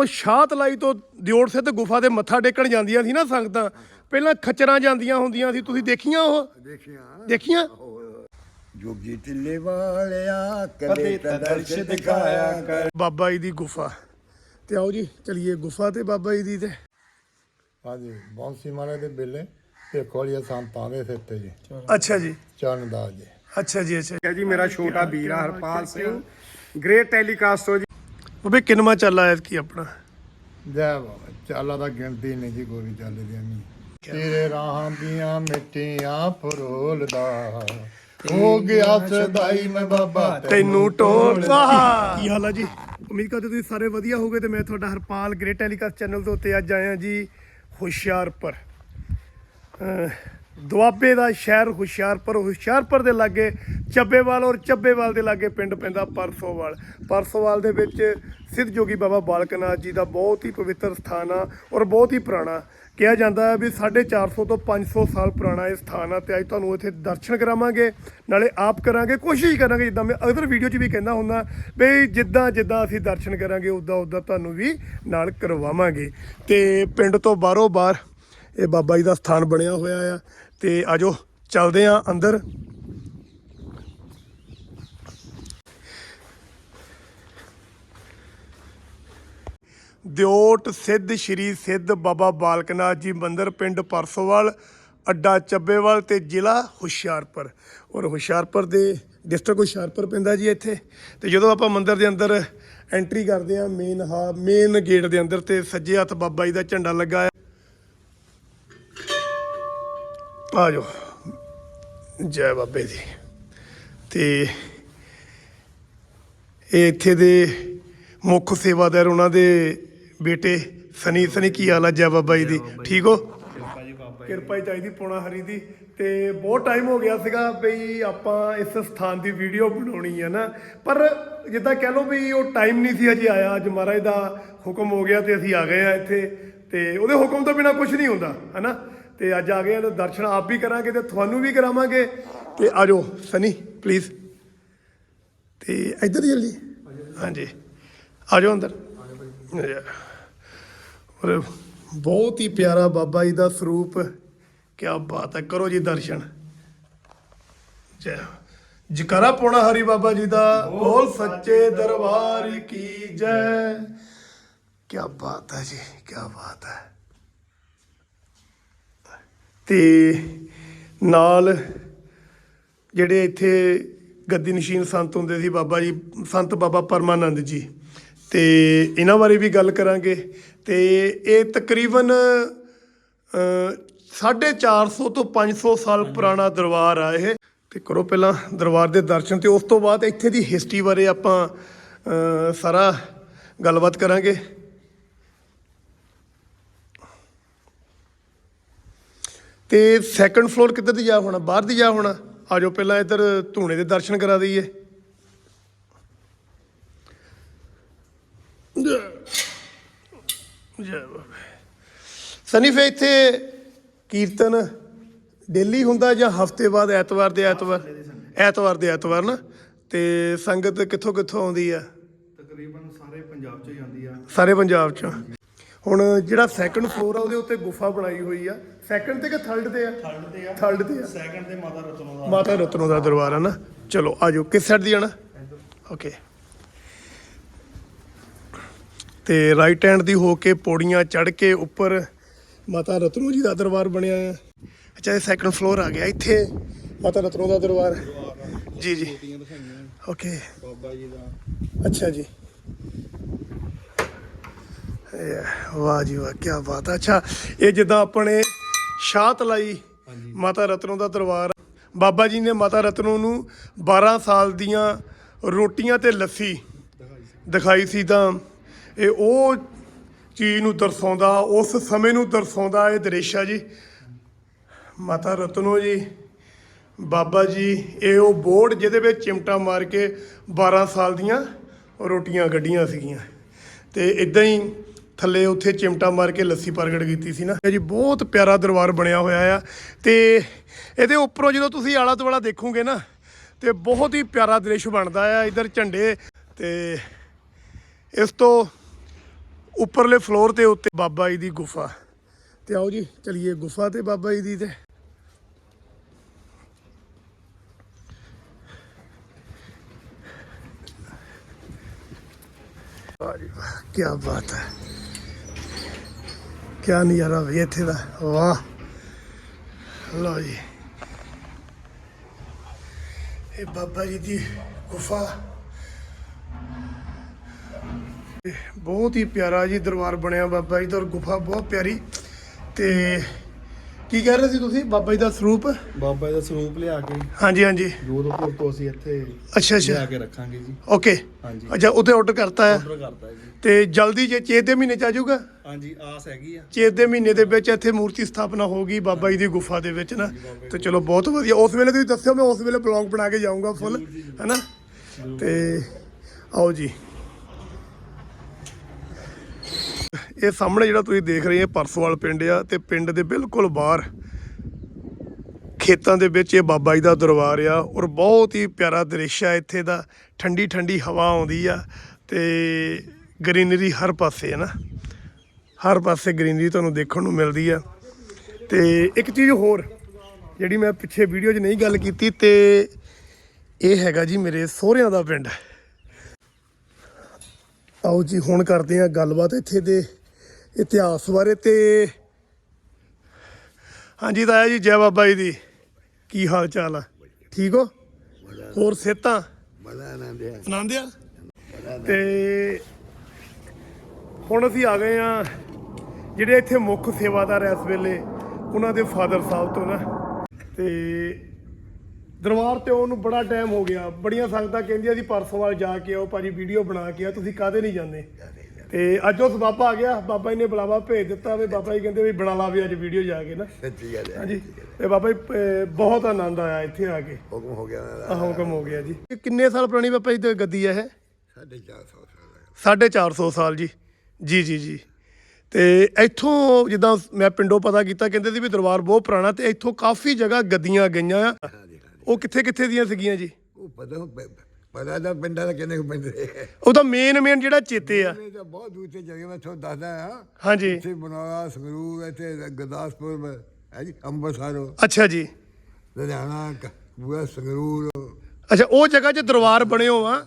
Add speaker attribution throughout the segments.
Speaker 1: ਜਦੋਂ ਸ਼ਾਹਤ ਲਾਈ ਤੋਂ ਦਿਓੜ ਸਿੱਧ ਗੁਫਾ ਦੇ ਮੱਥਾ ਟੇਕਣ ਜਾਂਦੀਆਂ ਸੀ ਨਾ ਸੰਗਤਾਂ ਪਹਿਲਾਂ ਖੱਚਰਾਂ ਜਾਂਦੀਆਂ ਹੁੰਦੀਆਂ ਸੀ ਤੁਸੀਂ ਦੇਖੀਆਂ ਉਹ?
Speaker 2: ਦੇਖਿਆ।
Speaker 1: ਦੇਖੀਆਂ?
Speaker 2: ਜੋਗੀ ਟਿੱਲੇ ਵਾਲਿਆ ਕਦੇ ਤਾਂ ਦਰਸ਼ ਦਿਖਾਇਆ ਕਰ।
Speaker 1: ਬਾਬਾ ਜੀ ਦੀ ਗੁਫਾ। ਤੇ ਆਓ ਜੀ ਚਲਿਏ ਗੁਫਾ ਤੇ ਬਾਬਾ ਜੀ ਦੀ ਤੇ।
Speaker 2: ਹਾਂਜੀ ਬੌਂਸੀ ਮਾਰੇ ਦੇ ਬੇਲੇ ਤੇ ਕੋਲੀਆ ਸੰਤਾਂ ਦੇ ਸਿੱਤੇ ਜੀ।
Speaker 1: ਅੱਛਾ ਜੀ।
Speaker 2: ਚਰਨਦਾਸ ਜੀ।
Speaker 1: ਅੱਛਾ ਜੀ ਅੱਛਾ
Speaker 3: ਜੀ। ਮੇਰਾ ਛੋਟਾ ਵੀਰ ਆ ਹਰਪਾਲ ਸਿੰਘ। ਗ੍ਰੇਟ ਟੈਲੀਕਾਸਟ ਹੋ ਜੀ।
Speaker 1: ਬਾਬੇ ਕਿੰਨਵਾਂ ਚੱਲ ਆਇਆ ਕੀ ਆਪਣਾ?
Speaker 2: ਜੈ ਬਾਬਾ ਚਾਲਾ ਦਾ ਗਿਣਤੀ ਨਹੀਂ ਜੀ ਗੋਰੀ ਚੱਲਦੀ ਨਹੀਂ ਤੇਰੇ ਰਾਹਾਂ ਦੀਆਂ ਮਿੱਟੀਆਂ ਫਰੋਲਦਾ। ਹੋ ਗਿਆ ਸਦਾਈ ਮੈਂ ਬਾਬਾ
Speaker 1: ਤੈਨੂੰ ਟੋਲ ਵਾਹ ਕੀ ਹਾਲ ਆ ਜੀ? ਉਮੀਦ ਕਰਦੇ ਤੁਸੀਂ ਸਾਰੇ ਵਧੀਆ ਹੋਗੇ ਤੇ ਮੈਂ ਤੁਹਾਡਾ ਹਰਪਾਲ ਗ੍ਰੇਟ ਟੈਲੀਕਾਸਟ ਚੈਨਲ ਤੋਂ ਉੱਤੇ ਅੱਜ ਆਇਆ ਜੀ ਹੁਸ਼ਿਆਰਪੁਰ। ਦੁਆਬੇ ਦਾ ਸ਼ਹਿਰ ਹੁਸ਼ਿਆਰਪੁਰ ਹੁਸ਼ਿਆਰਪੁਰ ਦੇ ਲਾਗੇ ਚੱਬੇਵਾਲ ਔਰ ਚੱਬੇਵਾਲ ਦੇ ਲਾਗੇ ਪਿੰਡ ਪੈਂਦਾ ਪਰਸੋਵਾਲ। ਪਰਸੋਵਾਲ ਦੇ ਵਿੱਚ ਸਿੱਧ ਜੋਗੀ ਬਾਬਾ ਬਾਲਕਨਾਥ ਜੀ ਦਾ ਬਹੁਤ ਹੀ ਪਵਿੱਤਰ ਸਥਾਨ ਆ ਔਰ ਬਹੁਤ ਹੀ ਪੁਰਾਣਾ। ਕਿਹਾ ਜਾਂਦਾ ਹੈ ਵੀ 450 ਤੋਂ 500 ਸਾਲ ਪੁਰਾਣਾ ਇਹ ਸਥਾਨ ਆ ਤੇ ਅੱਜ ਤੁਹਾਨੂੰ ਇੱਥੇ ਦਰਸ਼ਨ ਕਰਾਵਾਂਗੇ, ਨਾਲੇ ਆਪ ਕਰਾਂਗੇ, ਕੋਸ਼ਿਸ਼ ਕਰਾਂਗੇ ਜਿੱਦਾਂ ਮੈਂ ਅਗਰ ਵੀਡੀਓ 'ਚ ਵੀ ਕਹਿੰਦਾ ਹੁੰਦਾ ਵੀ ਜਿੱਦਾਂ ਜਿੱਦਾਂ ਅਸੀਂ ਦਰਸ਼ਨ ਕਰਾਂਗੇ, ਉਦਾਂ ਉਦਾਂ ਤੁਹਾਨੂੰ ਵੀ ਨਾਲ ਕਰਵਾਵਾਂਗੇ। ਤੇ ਪਿੰਡ ਤੋਂ ਬਾਹਰੋਂ ਬਾਹਰ ਇਹ ਬਾਬਾ ਜੀ ਦਾ ਸਥਾਨ ਬਣਿਆ ਹੋਇਆ ਆ। ਤੇ ਆਜੋ, ਚੱਲਦੇ ਆ ਅੰਦਰ। ਦਿਓਟ ਸਿੱਧ ਸ਼੍ਰੀ ਸਿੱਧ ਬਾਬਾ ਬਾਲਕਨਾਥ ਜੀ ਮੰਦਿਰ ਪਿੰਡ ਪਰਸੋਵਾਲ, ਅੱਡਾ ਚੱਬੇਵਾਲ ਤੇ ਜ਼ਿਲ੍ਹਾ ਹੁਸ਼ਿਆਰਪੁਰ। ਔਰ ਹੁਸ਼ਿਆਰਪੁਰ ਦੇ ਡਿਸਟ੍ਰਿਕਟ ਹੁਸ਼ਿਆਰਪੁਰ ਪੈਂਦਾ ਜੀ ਇੱਥੇ। ਤੇ ਜਦੋਂ ਆਪਾਂ ਮੰਦਿਰ ਦੇ ਅੰਦਰ ਐਂਟਰੀ ਕਰਦੇ ਆ ਮੇਨ ਹਾ ਮੇਨ ਗੇਟ ਦੇ ਅੰਦਰ ਤੇ ਸੱਜੇ ਹੱਥ ਬਾਬਾ ਜੀ ਦਾ ਝੰਡਾ ਲੱਗਾ ਆ ਜਾਓ। ਜੈ ਬਾਬੇ ਦੀ। ਤੇ ਇਹ ਇੱਥੇ ਦੇ ਮੁੱਖ ਸੇਵਾਦਾਰ ਉਹਨਾਂ ਦੇ ਬੇਟੇ ਸਨੀ। ਸਨੀ ਕੀ ਹਾਲ ਆ ਜੈ ਬਾਬਾ ਜੀ ਦੀ? ਠੀਕ ਹੋ? ਕਿਰਪਾ ਹੀ ਚਾਹੀਦੀ ਪੋਣਾ ਹਰੀ ਦੀ। ਤੇ ਬਹੁਤ ਟਾਈਮ ਹੋ ਗਿਆ ਸੀਗਾ ਬਈ ਆਪਾਂ ਇਸ ਸਥਾਨ ਦੀ ਵੀਡੀਓ ਬਣਾਉਣੀ ਹੈ ਨਾ। ਪਰ ਜਿੱਦਾਂ ਕਹਿ ਲਓ ਵੀ ਉਹ ਟਾਈਮ ਨਹੀਂ ਸੀ ਅਜੇ ਆਇਆ। ਅੱਜ ਮਹਾਰਾਜ ਦਾ ਹੁਕਮ ਹੋ ਗਿਆ ਤੇ ਅਸੀਂ ਆ ਗਏ ਆ ਇੱਥੇ। ਤੇ ਉਹਦੇ ਹੁਕਮ ਤੋਂ ਬਿਨਾ ਕੁਝ ਨਹੀਂ ਹੁੰਦਾ ਹਨਾ? ਤੇ ਅੱਜ ਆ ਗਏ ਆ ਤੇ ਦਰਸ਼ਨ ਆਪ ਵੀ ਕਰਾਂਗੇ ਤੇ ਤੁਹਾਨੂੰ ਵੀ ਕਰਾਵਾਂਗੇ। ਤੇ ਆਜੋ ਸਨੀ ਪਲੀਜ਼ ਤੇ ਇੱਧਰ ਹੀ ਜਲਦੀ ਹਾਂਜੀ। ਆ ਜਾਓ ਅੰਦਰ। ਔਰ ਬਹੁਤ ਹੀ ਪਿਆਰਾ ਬਾਬਾ ਜੀ ਦਾ ਸਰੂਪ। ਕੀ ਬਾਤ ਹੈ, ਕਰੋ ਜੀ ਦਰਸ਼ਨ। ਜੈ। ਜਕਾਰਾ ਪੋਣਾ ਹਰੀ ਬਾਬਾ ਜੀ ਦਾ, ਬੋਲ ਸੱਚੇ ਦਰਬਾਰ ਕੀ ਜੈ। ਕੀ ਬਾਤ ਹੈ ਜੀ ਕੀ ਬਾਤ ਹੈ। ਤੇ ਨਾਲ ਜਿਹੜੇ ਇੱਥੇ ਗੱਦੀ ਨਸ਼ੀਨ ਸੰਤ ਹੁੰਦੇ ਸੀ ਬਾਬਾ ਜੀ ਸੰਤ ਬਾਬਾ ਪਰਮਾਨੰਦ ਜੀ। ਤੇ ਇਹਨਾਂ ਬਾਰੇ ਵੀ ਗੱਲ ਕਰਾਂਗੇ ਤੇ ਇਹ ਤਕਰੀਬਨ ਅ, 450 ਤੋਂ 500 ਸਾਲ ਪੁਰਾਣਾ ਦਰਬਾਰ ਆ ਇਹ। ਤੇ ਕਰੋ ਪਹਿਲਾਂ ਦਰਬਾਰ ਦੇ ਦਰਸ਼ਨ ਤੇ ਉਸ ਤੋਂ ਬਾਅਦ ਇੱਥੇ ਦੀ ਹਿਸਟਰੀ ਬਾਰੇ ਆਪਾਂ ਸਾਰਾ ਗੱਲਬਾਤ ਕਰਾਂਗੇ। ਤੇ ਸੈਕੰਡ ਫਲੋਰ ਕਿੱਧਰ ਦੀ ਜਾ ਹੋਣਾ? ਬਾਹਰ ਦੀ ਜਾ ਹੋਣਾ? ਆਜੋ ਪਹਿਲਾਂ ਇੱਧਰ ਧੂਣੇ ਦੇ ਦਰਸ਼ਨ ਕਰਾ ਦਈਏ। ਸਨੀ ਫੇ ਇੱਥੇ ਕੀਰਤਨ ਡੇਲੀ ਹੁੰਦਾ ਜਾਂ ਹਫ਼ਤੇ ਬਾਅਦ ਐਤਵਾਰ ਦੇ ਐਤਵਾਰ? ਐਤਵਾਰ ਦੇ ਐਤਵਾਰ ਨਾ? ਤੇ ਸੰਗਤ ਕਿੱਥੋਂ ਕਿੱਥੋਂ ਆਉਂਦੀ ਆ?
Speaker 3: ਤਕਰੀਬਨ ਸਾਰੇ ਪੰਜਾਬ ਚ ਜਾਂਦੀ ਆ।
Speaker 1: ਸਾਰੇ ਪੰਜਾਬ ਚ। ਹੁਣ ਜਿਹੜਾ ਸੈਕੰਡ ਫਲੋਰ ਆ ਉਹਦੇ ਉੱਤੇ ਗੁਫਾ ਬਣਾਈ ਹੋਈ ਆ। ਸੈਕੰਡ ਤੇ ਕਿ ਥਰਡ ਤੇ ਆ?
Speaker 3: ਥਰਡ ਤੇ ਆ।
Speaker 1: ਥਰਡ ਤੇ ਆ।
Speaker 3: ਸੈਕੰਡ ਤੇ ਮਾਤਾ ਰਤਨੋ ਦਾ।
Speaker 1: ਮਾਤਾ ਰਤਨੋ ਦਾ ਦਰਬਾਰ ਹੈ ਨਾ। ਚਲੋ ਆਜੋ ਕਿਸ ਸਾਈਡ ਦੀ ਜਾਣਾ ਓਕੇ ਤੇ ਰਾਈਟ ਹੈਂਡ ਦੀ ਹੋ ਕੇ ਪੌੜੀਆਂ ਚੜ ਕੇ ਉੱਪਰ ਮਾਤਾ ਰਤਨੋ ਜੀ ਦਾ ਦਰਬਾਰ ਬਣਿਆ ਹੈ ਅੱਛਾ ਇਹ ਸੈਕੰਡ ਫਲੋਰ ਆ ਗਿਆ। ਇੱਥੇ ਮਾਤਾ ਰਤਨੋ ਦਾ ਦਰਬਾਰ ਜੀ ਜੀ। ਓਕੇ
Speaker 3: ਬਾਬਾ ਜੀ ਦਾ।
Speaker 1: ਅੱਛਾ ਜੀ। ਇਹ ਵਾਹ ਜੀ ਵਾਹ ਕੀ ਬਾਤ ਅੱਛਾ ਇਹ ਜਿੱਦਾਂ ਆਪਣੇ ਸ਼ਾਹਤ ਤਲਾਈ ਮਾਤਾ ਰਤਨੋ ਦਾ ਦਰਬਾਰ। ਬਾਬਾ ਜੀ ਨੇ ਮਾਤਾ ਰਤਨੋ ਨੂੰ 12 ਸਾਲ ਦੀਆਂ ਰੋਟੀਆਂ ਤੇ ਲੱਸੀ ਦਿਖਾਈ ਸੀ ਤਾਂ ਇਹ ਉਹ ਚੀਜ਼ ਨੂੰ ਦਰਸਾਉਂਦਾ, ਉਸ ਸਮੇਂ ਨੂੰ ਦਰਸਾਉਂਦਾ ਇਹ ਦ੍ਰਿਸ਼ ਆ ਜੀ। ਮਾਤਾ ਰਤਨੋ ਜੀ, ਬਾਬਾ ਜੀ, ਇਹ ਉਹ ਬੋਰਡ ਜਿਹਦੇ ਵਿੱਚ ਚਿਮਟਾ ਮਾਰ ਕੇ 12 ਸਾਲ ਦੀਆਂ ਰੋਟੀਆਂ ਗੱਡੀਆਂ ਸੀਗੀਆਂ। ਤੇ ਇਦਾਂ ਹੀ ਥੱਲੇ ਉੱਥੇ ਚਿਮਟਾ ਮਾਰ ਕੇ ਲੱਸੀ ਪ੍ਰਗਟ ਕੀਤੀ ਸੀ ਨਾ। ਇਹ ਜੀ ਬਹੁਤ ਪਿਆਰਾ ਦਰਬਾਰ ਬਣਿਆ ਹੋਇਆ ਆ ਤੇ ਇਹਦੇ ਉੱਪਰੋਂ ਜਦੋਂ ਤੁਸੀਂ ਆਲਾ ਦੁਆਲਾ ਦੇਖੋਗੇ ਨਾ, ਤੇ ਬਹੁਤ ਹੀ ਪਿਆਰਾ ਦ੍ਰਿਸ਼ ਬਣਦਾ ਆ ਇਧਰ ਝੰਡੇ ਤੇ ਇਸ ਤੋਂ ਉੱਪਰਲੇ ਫਲੋਰ ਤੇ ਉੱਤੇ ਬਾਬਾ ਜੀ ਦੀ ਗੁਫਾ। ਤੇ ਆਓ ਜੀ, ਚਲਿਏ ਗੁਫਾ ਤੇ ਬਾਬਾ ਜੀ ਦੀ ਤੇ। ਜੀ ਵਾਹ ਕੀ ਬਾਤ ਹੈ। ਕੀ ਨਜ਼ਾਰਾ ਵੀ ਇੱਥੇ ਦਾ। ਵਾਹ। ਲਓ ਜੀ। ਇਹ ਬਾਬਾ ਜੀ ਦੀ ਗੁਫਾ। ਬਹੁਤ ਹੀ ਪਿਆਰਾ ਜੀ ਦਰਬਾਰ ਬਣਿਆ ਬਾਬਾ ਜੀ ਦਾ ਔਰ ਗੁਫਾ ਬਹੁਤ ਪਿਆਰੀ। ਤੇ ਕੀ ਕਹਿ ਰਹੇ ਸੀ ਤੁਸੀਂ? ਬਾਬਾ ਜੀ ਦਾ ਸਰੂਪ?
Speaker 4: ਬਾਬਾ ਜੀ ਦਾ ਸਰੂਪ ਲਿਆ ਕੇ।
Speaker 1: ਹਾਂਜੀ ਹਾਂਜੀ।
Speaker 4: ਜੋਧਪੁਰ ਤੋਂ ਅਸੀਂ ਇੱਥੇ
Speaker 1: ਅੱਛਾ
Speaker 4: ਲਿਆ
Speaker 1: ਅੱਛਾ
Speaker 4: ਕੇ ਰੱਖਾਂਗੇ ਜੀ।
Speaker 1: ਓਕੇ।
Speaker 4: ਹਾਂਜੀ।
Speaker 1: ਅੱਛਾ ਉੱਥੇ ਆਰਡਰ ਕਰਤਾ ਹੈ।
Speaker 4: ਆਰਡਰ ਕਰਤਾ ਹੈ ਜੀ।
Speaker 1: ਤੇ ਜਲਦੀ ਜੇ ਚੇਤ ਦੇ ਮਹੀਨੇ ਚ ਆ ਜਾਊਗਾ?
Speaker 4: ਹਾਂਜੀ ਆਸ ਹੈਗੀ ਆ।
Speaker 1: ਚੇਤ ਦੇ ਮਹੀਨੇ ਦੇ ਵਿੱਚ ਇੱਥੇ ਮੂਰਤੀ ਸਥਾਪਨਾ ਹੋਗੀ ਬਾਬਾ ਜੀ ਦੀ ਗੁਫਾ ਦੇ ਵਿੱਚ ਨਾ। ਤੇ ਚਲੋ ਬਹੁਤ ਵਧੀਆ। ਉਸ ਵੇਲੇ ਤੁਸੀਂ ਦੱਸਿਓ ਮੈਂ ਉਸ ਵੇਲੇ ਬਲੌਗ ਬਣਾ ਕੇ ਜਾਊਂਗਾ ਫੁੱਲ ਹੈਨਾ? ਤੇ ਆਓ ਜੀ। ਇਹ ਸਾਹਮਣੇ ਜਿਹੜਾ ਤੁਸੀਂ ਦੇਖ ਰਹੇ ਹੋ ਪਰਸੋਵਾਲ ਪਿੰਡ ਆ ਤੇ ਪਿੰਡ ਦੇ ਬਿਲਕੁਲ ਬਾਹਰ ਖੇਤਾਂ ਦੇ ਵਿੱਚ ਇਹ ਬਾਬਾ ਜੀ ਦਾ ਦਰਬਾਰ ਆ ਔਰ ਬਹੁਤ ਹੀ ਪਿਆਰਾ ਦ੍ਰਿਸ਼ ਆ ਇੱਥੇ ਦਾ। ਠੰਡੀ ਠੰਡੀ ਹਵਾ ਆਉਂਦੀ ਆ ਤੇ ਗ੍ਰੀਨਰੀ ਹਰ ਪਾਸੇ ਹੈ ਨਾ। ਹਰ ਪਾਸੇ ਗ੍ਰੀਨਰੀ ਤੁਹਾਨੂੰ ਦੇਖਣ ਨੂੰ ਮਿਲਦੀ ਆ। ਤੇ ਇੱਕ ਚੀਜ਼ ਹੋਰ ਜਿਹੜੀ ਮੈਂ ਪਿੱਛੇ ਵੀਡੀਓ 'ਚ ਨਹੀਂ ਗੱਲ ਕੀਤੀ ਤੇ ਇਹ ਹੈਗਾ ਜੀ ਮੇਰੇ ਸਹੁਰਿਆਂ ਦਾ ਪਿੰਡ। ਆਓ ਜੀ ਹੁਣ ਕਰਦੇ ਆ ਗੱਲਬਾਤ ਇੱਥੇ ਦੇ ਇਤਿਹਾਸ ਬਾਰੇ ਤੇ। ਹਾਂਜੀ ਤਾਇਆ ਜੀ ਜੈ ਬਾਬਾ ਜੀ ਦੀ। ਕੀ ਹਾਲ ਚਾਲ ਆ? ਠੀਕ ਹੋ? ਹੋਰ ਸਿਹਤਾਂ?
Speaker 2: ਬੜਾ ਆਨੰਦ
Speaker 1: ਆ। ਤੇ ਹੁਣ ਅਸੀਂ ਆ ਗਏ ਆ ਜਿਹੜੇ ਇੱਥੇ ਮੁੱਖ ਸੇਵਾਦਾਰ ਇਸ ਵੇਲੇ ਉਹਨਾਂ ਦੇ ਫਾਦਰ ਸਾਹਿਬ ਤੋਂ ਨਾ। ਤੇ ਦਰਬਾਰ ਤੇ ਉਹਨੂੰ ਬੜਾ ਟਾਈਮ ਹੋ ਗਿਆ। ਬੜੀਆਂ ਸੰਗਤਾਂ ਕਹਿੰਦੀਆਂ ਸੀ ਪਰਸੋਂ ਵਾਲ ਜਾ ਕੇ ਆਓ ਭਾਜੀ ਵੀਡੀਓ ਬਣਾ ਕੇ ਆ ਤੁਸੀਂ ਕਾਹਦੇ ਨਹੀਂ ਜਾਂਦੇ? ਤੇ ਅੱਜ ਉਸ ਬਾਬਾ ਆ ਗਿਆ ਬਾਬਾ ਜੀ ਨੇ ਬੁਲਾਵਾ ਭੇਜ ਦਿੱਤਾ ਵੀ ਬਾਬਾ ਜੀ ਕਹਿੰਦੇ ਵੀ ਬਣਾ ਲਾ ਵੀ ਅੱਜ ਵੀਡੀਓ ਜਾ ਕੇ ਨਾ।
Speaker 2: ਸੱਚੀ ਗੱਲ ਹੈ।
Speaker 1: ਹਾਂਜੀ ਤੇ ਬਾਬਾ ਜੀ ਅਹ, ਬਹੁਤ ਆਨੰਦ ਆਇਆ ਇੱਥੇ ਆ ਕੇ।
Speaker 2: ਹੁਕਮ ਹੋ ਗਿਆ ਨਾ।
Speaker 1: ਆਹ ਹੁਕਮ ਹੋ ਗਿਆ ਜੀ। ਇਹ ਕਿੰਨੇ ਸਾਲ ਪੁਰਾਣੀ ਬਾਬਾ ਜੀ ਦੀ ਗੱਦੀ ਹੈ ਇਹ?
Speaker 2: 450 ਸਾਲ
Speaker 1: 450 ਸਾਲ ਜੀ। ਜੀ ਜੀ ਜੀ। ਤੇ ਇੱਥੋਂ ਜਿੱਦਾਂ ਮੈਂ ਪਿੰਡੋਂ ਪਤਾ ਕੀਤਾ ਕਹਿੰਦੇ ਸੀ ਵੀ ਦਰਬਾਰ ਬਹੁਤ ਪੁਰਾਣਾ ਤੇ ਇੱਥੋਂ ਕਾਫੀ ਜਗ੍ਹਾ ਗੱਦੀਆਂ ਗਈਆਂ ਆ। ਉਹ ਕਿੱਥੇ ਕਿੱਥੇ ਦੀਆਂ ਸੀਗੀਆਂ ਜੀ?
Speaker 2: ਉਹ ਪਤਾ ਪਤਾ ਦਾ ਪਿੰਡਾਂ ਦਾ ਕਿੰਨੇ ਕੁ ਪਿੰਡ ਦੇ
Speaker 1: ਉਹ ਤਾਂ ਮੇਨ ਮੇਨ ਜਿਹੜਾ ਚੇਤੇ ਆ।
Speaker 2: ਇਹ ਤਾਂ ਬਹੁਤ ਦੂਰ ਤੇ ਜਗ੍ਹਾ ਮੈਂ ਤੁਹਾਨੂੰ ਦੱਸਦਾ ਆ।
Speaker 1: ਹਾਂਜੀ।
Speaker 2: ਇੱਥੇ ਬਨਾਲਾ ਸੰਗਰੂਰ ਇੱਥੇ ਗੁਰਦਾਸਪੁਰ ਹੈ ਜੀ ਅੰਮ੍ਰਿਤਸਰ।
Speaker 1: ਅੱਛਾ ਜੀ।
Speaker 2: ਲੁਧਿਆਣਾ ਕ- ਪੂਰਾ ਸੰਗਰੂਰ।
Speaker 1: ਅੱਛਾ ਉਹ ਜਗ੍ਹਾ 'ਚ ਦਰਬਾਰ ਬਣਿਓ ਆ।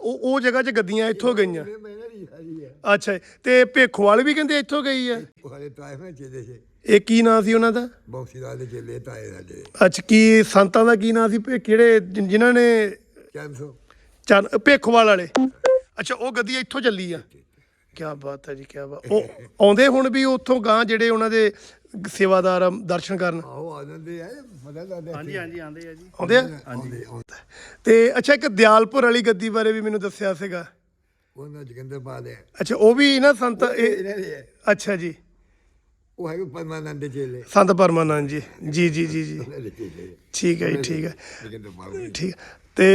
Speaker 1: ਉਹ ਉਹ ਜਗ੍ਹਾ 'ਚ ਗੱਦੀਆਂ ਇੱਥੋਂ ਗਈਆਂ।
Speaker 2: ਇਹ ਮੈਨਾਂ ਦੀ ਸਾਰੀ ਹੈ
Speaker 1: ਅੱਛਾ। ਤੇ ਭੇਖੋਵਾਲ ਵੀ ਕਹਿੰਦੇ ਇੱਥੋਂ ਗਈ ਆ?
Speaker 2: ਉਹ ਹਲੇ ਤਾਏ ਮੈਂ ਚੇਲੇ ਸੀ
Speaker 1: ਇਹ ਕੀ ਨਾਂ ਸੀ ਉਹਨਾਂ ਦਾ?
Speaker 2: ਬੌਂਸੀ ਦਾ ਦੇ ਚੇਲੇ ਤਾਏ ਸਾਡੇ
Speaker 1: ਅੱਛਾ ਕੀ ਸੰਤਾਂ ਦਾ ਕੀ ਨਾਂ ਸੀ? ਭੇ- ਕਿਹੜੇ ਜਿ- ਜਿਨ੍ਹਾਂ ਨੇ
Speaker 2: ਕੈਂਸੋ
Speaker 1: ਚੰਨ ਭੇਖੋਵਾਲ ਵਾਲੇ? ਅੱਛਾ ਉਹ ਗੱਦੀ ਇੱਥੋਂ ਚੱਲੀ ਆ? ਕੀ ਬਾਤ ਹੈ ਜੀ ਕੀ ਬਾਤ ਉਹ ਆਉਂਦੇ ਹੁਣ ਵੀ ਉੱਥੋਂ ਗਾਂ ਜਿਹੜੇ ਉਹਨਾਂ ਦੇ ਸੇਵਾਦਾਰ ਆ, ਦਰਸ਼ਨ ਕਰਨ?
Speaker 2: ਆਓ ਆਨੰਦੇ ਆ ਮਦਦ ਆਦੇ
Speaker 4: ਹਾਂਜੀ ਹਾਂਜੀ ਆਂਦੇ ਆ ਜੀ।
Speaker 1: ਆਉਂਦੇ ਆ?
Speaker 2: ਆਉਂਦੇ।
Speaker 1: ਤੇ ਅੱਛਾ ਇੱਕ ਦਿਆਲਪੁਰ ਵਾਲੀ ਗੱਦੀ ਬਾਰੇ ਵੀ ਮੈਨੂੰ ਦੱਸਿਆ ਸੀਗਾ।
Speaker 2: ਉਹਨਾਂ ਜਗੰਦਰ ਪਾਦੇ
Speaker 1: ਅੱਛਾ ਉਹ ਵੀ ਨਾ ਸੰਤ ਇਹ
Speaker 2: ਇਹਨਾਂ ਦੇ ਹੈ।
Speaker 1: ਅੱਛਾ ਜੀ।
Speaker 2: ਉਹ ਹੈ ਪਰਮਾਨੰਦ ਦੇ ਚੇਲੇ।
Speaker 1: ਸੰਤ ਪਰਮਾਨੰਦ ਜੀ। ਜੀ ਜੀ ਜੀ ਜੀ।
Speaker 2: ਉਹਨਾਂ ਦੇ ਚੇਲੇ।
Speaker 1: ਠੀਕ ਹੈ ਜੀ ਠੀਕ ਹੈ। ਠੀਕ। ਤੇ